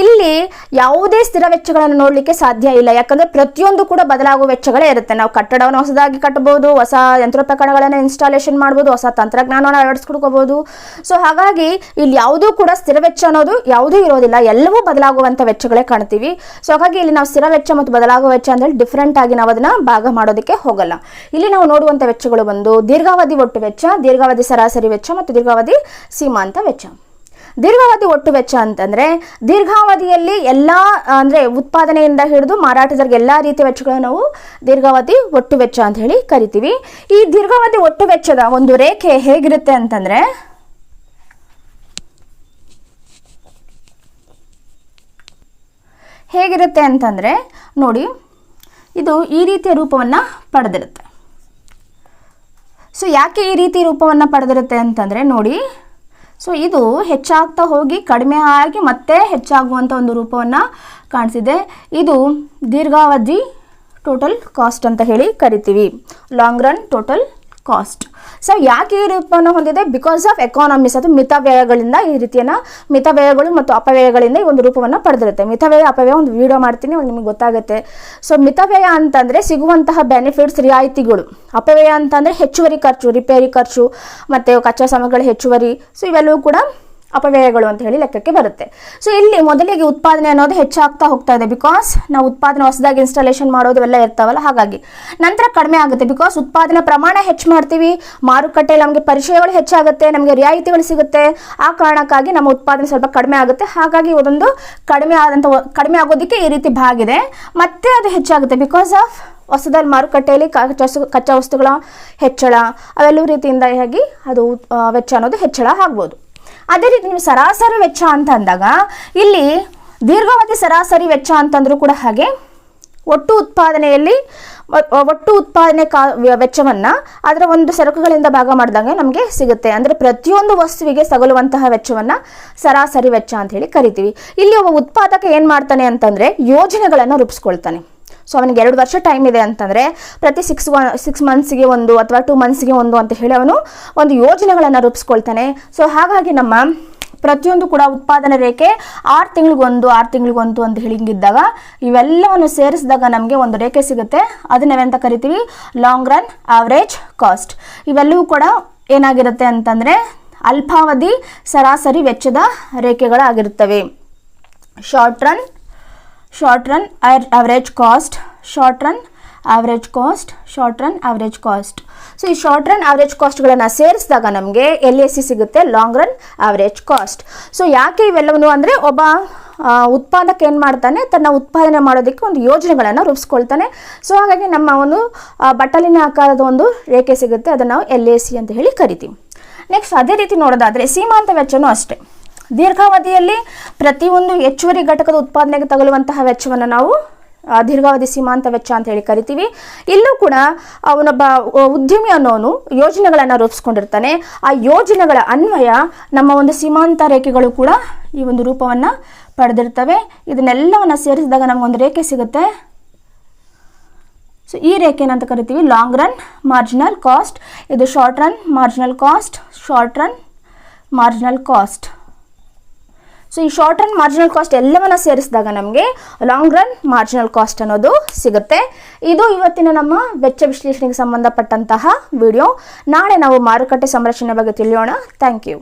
ಇಲ್ಲಿ ಯಾವುದೇ ಸ್ಥಿರ ವೆಚ್ಚಗಳನ್ನು ನೋಡಲಿಕ್ಕೆ ಸಾಧ್ಯ ಇಲ್ಲ. ಯಾಕಂದ್ರೆ ಪ್ರತಿಯೊಂದು ಕೂಡ ಬದಲಾಗುವ ವೆಚ್ಚಗಳೇ ಇರುತ್ತೆ. ನಾವು ಕಟ್ಟಡವನ್ನು ಹೊಸದಾಗಿ ಕಟ್ಟಬಹುದು, ಹೊಸ ಯಂತ್ರೋಪಕರಣಗಳನ್ನು ಇನ್ಸ್ಟಾಲೇಷನ್ ಮಾಡ್ಬೋದು, ಹೊಸ ತಂತ್ರಜ್ಞಾನವನ್ನು ಅಳವಡಿಸ್ಕೊಡ್ಕೋಬಹುದು ಸೊ ಹಾಗಾಗಿ ಇಲ್ಲಿ ಯಾವುದೂ ಕೂಡ ಸ್ಥಿರ ವೆಚ್ಚ ಅನ್ನೋದು ಯಾವುದೂ ಇರೋದಿಲ್ಲ. ಎಲ್ಲವೂ ಬದಲಾಗುವಂತ ವೆಚ್ಚಗಳೇ ಕಾಣ್ತೀವಿ. ಸೊ ಹಾಗಾಗಿ ಇಲ್ಲಿ ನಾವು ಸ್ಥಿರ ವೆಚ್ಚ ಮತ್ತು ಬದಲಾಗುವ ವೆಚ್ಚ ಅಂದ್ರೆ ಡಿಫ್ರೆಂಟ್ ಆಗಿ ನಾವು ಅದನ್ನ ಭಾಗ ಮಾಡೋದಕ್ಕೆ ಹೋಗಲ್ಲ. ಇಲ್ಲಿ ನಾವು ನೋಡುವಂತ ವೆಚ್ಚಗಳು ಬಂದು ದೀರ್ಘಾವಧಿ ಒಟ್ಟು ವೆಚ್ಚ, ದೀರ್ಘಾವಧಿ ಸರಾಸರಿ ವೆಚ್ಚ ಮತ್ತು ದೀರ್ಘಾವಧಿ ಸೀಮಾಂತ ವೆಚ್ಚ. ದೀರ್ಘಾವಧಿ ಒಟ್ಟು ವೆಚ್ಚ ಅಂತಂದ್ರೆ ದೀರ್ಘಾವಧಿಯಲ್ಲಿ ಎಲ್ಲಾ, ಅಂದ್ರೆ ಉತ್ಪಾದನೆಯಿಂದ ಹಿಡಿದು ಮಾರಾಟದವರೆಗೆ ಎಲ್ಲಾ ರೀತಿಯ ವೆಚ್ಚಗಳನ್ನು ನಾವು ದೀರ್ಘಾವಧಿ ಒಟ್ಟು ವೆಚ್ಚ ಅಂತ ಹೇಳಿ ಕರಿತೀವಿ. ಈ ದೀರ್ಘಾವಧಿ ಒಟ್ಟು ವೆಚ್ಚದ ಒಂದು ರೇಖೆ ಹೇಗಿರುತ್ತೆ ಅಂತಂದ್ರೆ ಹೇಗಿರುತ್ತೆ ಅಂತಂದರೆ, ನೋಡಿ, ಇದು ಈ ರೀತಿಯ ರೂಪವನ್ನು ಪಡೆದಿರುತ್ತೆ. ಸೊ ಯಾಕೆ ಈ ರೀತಿ ರೂಪವನ್ನು ಪಡೆದಿರುತ್ತೆ ಅಂತಂದರೆ, ನೋಡಿ ಸೊ ಇದು ಹೆಚ್ಚಾಗ್ತಾ ಹೋಗಿ ಕಡಿಮೆ ಆಗಿ ಮತ್ತೆ ಹೆಚ್ಚಾಗುವಂಥ ಒಂದು ರೂಪವನ್ನು ಕಾಣಿಸಿದೆ. ಇದು ದೀರ್ಘಾವಧಿ ಟೋಟಲ್ ಕಾಸ್ಟ್ ಅಂತ ಹೇಳಿ ಕರಿತೀವಿ. Long run total cost so ಯಾಕೆ ಈ ರೂಪವನ್ನು ಹೊಂದಿದೆ? ಬಿಕಾಸ್ ಆಫ್ ಎಕಾನಮಿಸ್ ಅದು ಮಿತವ್ಯಯಗಳಿಂದ ಈ ರೀತಿಯನ್ನ ಮಿತವ್ಯಯಗಳು ಮತ್ತು ಅಪವ್ಯಯಗಳಿಂದ ಈ ಒಂದು ರೂಪವನ್ನು ಪಡೆದಿರುತ್ತೆ. ಮಿತವ್ಯಯ, ಅಪವ್ಯಯ ಒಂದು ವಿಡಿಯೋ ಮಾಡ್ತೀನಿ ನಿಮಗೆ ಗೊತ್ತಾಗುತ್ತೆ. ಸೊ ಮಿತವ್ಯಯ ಅಂತಂದರೆ ಸಿಗುವಂತಹ ಬೆನಿಫಿಟ್ಸ್ ರಿಯಾಯಿತಿಗಳು. ಅಪವ್ಯಯ ಅಂತಂದರೆ ಹೆಚ್ಚುವರಿ ಖರ್ಚು ರಿಪೇರಿ ಖರ್ಚು, ಮತ್ತು ಕಚ್ಚಾ ಸಾಮಗ್ರಿಗಳ ಹೆಚ್ಚುವರಿ. ಸೊ ಇವೆಲ್ಲವೂ ಕೂಡ ಅಪವ್ಯಯಗಳು ಅಂತ ಹೇಳಿ ಲೆಕ್ಕಕ್ಕೆ ಬರುತ್ತೆ. ಸೊ ಇಲ್ಲಿ ಮೊದಲಿಗೆ ಉತ್ಪಾದನೆ ಅನ್ನೋದು ಹೆಚ್ಚಾಗ್ತಾ ಹೋಗ್ತಾ ಇದೆ. ಬಿಕಾಸ್ ನಾವು ಉತ್ಪಾದನೆ ಹೊಸದಾಗಿ ಇನ್ಸ್ಟಾಲೇಷನ್ ಮಾಡೋದು ಎಲ್ಲ ಇರ್ತಾವಲ್ಲ ಹಾಗಾಗಿ. ನಂತರ ಕಡಿಮೆ ಆಗುತ್ತೆ. ಬಿಕಾಸ್ ಉತ್ಪಾದನೆ ಪ್ರಮಾಣ ಹೆಚ್ಚು ಮಾಡ್ತೀವಿ. ಮಾರುಕಟ್ಟೆ ನಮಗೆ ಪರಿಚಯಗಳು ಹೆಚ್ಚಾಗುತ್ತೆ. ನಮಗೆ ರಿಯಾಯಿತಿಗಳು ಸಿಗುತ್ತೆ. ಆ ಕಾರಣಕ್ಕಾಗಿ ನಮ್ಮ ಉತ್ಪಾದನೆ ಸ್ವಲ್ಪ ಕಡಿಮೆ ಆಗುತ್ತೆ. ಹಾಗಾಗಿ ಒಂದೊಂದು ಕಡಿಮೆ ಆದಂಥ ಕಡಿಮೆ ಆಗೋದಕ್ಕೆ ಈ ರೀತಿ ಭಾಗಿದೆ ಮತ್ತೆ ಅದು ಹೆಚ್ಚಾಗುತ್ತೆ. ಬಿಕಾಸ್ ಆಫ್ ಹೊಸದಲ್ಲಿ ಮಾರುಕಟ್ಟೆಯಲ್ಲಿ ಕಚ್ಚಾ ವಸ್ತುಗಳ ಹೆಚ್ಚಳ ಅವೆಲ್ಲವೂ ರೀತಿಯಿಂದಾಗಿ ಅದು ಆ, ವೆಚ್ಚ ಅನ್ನೋದು ಹೆಚ್ಚಳ ಆಗ್ಬೋದು. ಅದೇ ರೀತಿ ನೀವು ಸರಾಸರಿ ವೆಚ್ಚ ಅಂತ ಅಂದಾಗ, ಇಲ್ಲಿ ದೀರ್ಘಾವಧಿ ಸರಾಸರಿ ವೆಚ್ಚ ಅಂತಂದ್ರೂ ಕೂಡ ಹಾಗೆ, ಒಟ್ಟು ಉತ್ಪಾದನೆಯಲ್ಲಿ ಒಟ್ಟು ಉತ್ಪಾದನೆ ಕಾ ವೆಚ್ಚವನ್ನು ಅದರ ಒಂದು ಸರಕುಗಳಿಂದ ಭಾಗ ಮಾಡಿದಾಗ ನಮಗೆ ಸಿಗುತ್ತೆ. ಅಂದರೆ ಪ್ರತಿಯೊಂದು ವಸ್ತುವಿಗೆ ಸಗಲುವಂತಹ ವೆಚ್ಚವನ್ನು ಸರಾಸರಿ ವೆಚ್ಚ ಅಂತ ಹೇಳಿ ಕರಿತೀವಿ. ಇಲ್ಲಿ ಒಬ್ಬ ಉತ್ಪಾದಕ ಏನು ಮಾಡ್ತಾನೆ ಅಂತಂದರೆ ಯೋಜನೆಗಳನ್ನು ರೂಪಿಸ್ಕೊಳ್ತಾನೆ. ಸೊ ಅವನಿಗೆ ಎರಡು ವರ್ಷ ಟೈಮ್ ಇದೆ ಅಂತಂದರೆ ಪ್ರತಿ ಸಿಕ್ಸ್ ಸಿಕ್ಸ್ ಮಂತ್ಸ್ಗೆ ಒಂದು ಅಥವಾ ಟೂ ಮಂತ್ಸ್ಗೆ ಒಂದು ಅಂತ ಹೇಳಿ ಅವನು ಒಂದು ಯೋಜನೆಗಳನ್ನು ರೂಪಿಸ್ಕೊಳ್ತಾನೆ. ಸೊ ಹಾಗಾಗಿ ನಮ್ಮ ಪ್ರತಿಯೊಂದು ಕೂಡ ಉತ್ಪಾದನೆ ರೇಖೆ ಆರು ತಿಂಗಳಿಗೊಂದು ಆರು ತಿಂಗಳಿಗೊಂದು ಅಂತ ಹೇಳಿ ಹಿಂಗಿದ್ದಾಗ ಇವೆಲ್ಲವನ್ನು ಸೇರಿಸಿದಾಗ ನಮಗೆ ಒಂದು ರೇಖೆ ಸಿಗುತ್ತೆ. ಅದನ್ನ ನಾವೆಂತ ಕರಿತೀವಿ? ಲಾಂಗ್ ರನ್ ಆವ್ರೇಜ್ ಕಾಸ್ಟ್ ಇವೆಲ್ಲವೂ ಕೂಡ ಏನಾಗಿರುತ್ತೆ ಅಂತಂದರೆ ಅಲ್ಪಾವಧಿ, ಸರಾಸರಿ ವೆಚ್ಚದ ರೇಖೆಗಳಾಗಿರುತ್ತವೆ. Short run short run average cost short run average cost short run average cost so ಈ ಶಾರ್ಟ್ ರನ್ ಆವ್ರೇಜ್ ಕಾಸ್ಟ್ಗಳನ್ನು ಸೇರಿಸಿದಾಗ ನಮಗೆ ಎಲ್ ಎ ಸಿ ಸಿಗುತ್ತೆ? Long run average cost so ಯಾಕೆ ಇವೆಲ್ಲವನ್ನು ಅಂದರೆ ಒಬ್ಬ ಉತ್ಪಾದಕ ಏನು ಮಾಡ್ತಾನೆ? ತನ್ನ ಉತ್ಪಾದನೆ ಮಾಡೋದಕ್ಕೆ ಒಂದು ಯೋಜನೆಗಳನ್ನು ರೂಪಿಸ್ಕೊಳ್ತಾನೆ. ಸೊ ಹಾಗಾಗಿ ನಮ್ಮ ಒಂದು ಬಟ್ಟಲಿನ ಆಕಾರದ ಒಂದು ರೇಖೆ ಸಿಗುತ್ತೆ. ಅದನ್ನು ನಾವು ಎಲ್ ಎ ಸಿ ಅಂತ ಹೇಳಿ ಕರಿತೀವಿ. ನೆಕ್ಸ್ಟ್ ಅದೇ ರೀತಿ ನೋಡೋದಾದರೆ ಸೀಮಾಂತ ವೆಚ್ಚನೂ ಅಷ್ಟೇ. ದೀರ್ಘಾವಧಿಯಲ್ಲಿ ಪ್ರತಿಯೊಂದು ಹೆಚ್ಚುವರಿ ಘಟಕದ ಉತ್ಪಾದನೆಗೆ ತಗಲುವಂತಹ ವೆಚ್ಚವನ್ನು ನಾವು ದೀರ್ಘಾವಧಿ ಸೀಮಾಂತ ವೆಚ್ಚ ಅಂತ ಹೇಳಿ ಕರಿತೀವಿ. ಇಲ್ಲೂ ಕೂಡ ಅವನೊಬ್ಬ ಉದ್ಯಮಿ ಅನ್ನೋನು ಯೋಜನೆಗಳನ್ನು ರೂಪಿಸ್ಕೊಂಡಿರ್ತಾನೆ. ಆ ಯೋಜನೆಗಳ ಅನ್ವಯ ನಮ್ಮ ಒಂದು ಸೀಮಾಂತ ರೇಖೆಗಳು ಕೂಡ ಈ ಒಂದು ರೂಪವನ್ನು ಪಡೆದಿರ್ತವೆ. ಇದನ್ನೆಲ್ಲವನ್ನು ಸೇರಿಸಿದಾಗ ನಮಗೊಂದು ರೇಖೆ ಸಿಗುತ್ತೆ. ಸೊ ಈ ರೇಖೆ ಏನಂತ ಕರಿತೀವಿ? ಲಾಂಗ್ ರನ್ ಮಾರ್ಜಿನಲ್ ಕಾಸ್ಟ್ ಇದು short run marginal cost short run marginal cost so ಈ ಶಾರ್ಟ್ ರನ್ ಮಾರ್ಜಿನಲ್ ಕಾಸ್ಟ್ ಎಲ್ಲವನ್ನ ಸೇರಿಸಿದಾಗ ನಮಗೆ ಲಾಂಗ್ ರನ್ ಮಾರ್ಜಿನಲ್ ಕಾಸ್ಟ್ ಅನ್ನೋದು ಸಿಗುತ್ತೆ. ಇದು ಇವತ್ತಿನ ನಮ್ಮ ವೆಚ್ಚ ವಿಶ್ಲೇಷಣೆಗೆ ಸಂಬಂಧಪಟ್ಟಂತಹ ವಿಡಿಯೋ ನಾಳೆ ನಾವು ಮಾರುಕಟ್ಟೆ ಸಂರಕ್ಷಣೆ ಬಗ್ಗೆ ತಿಳಿಯೋಣ. Thank you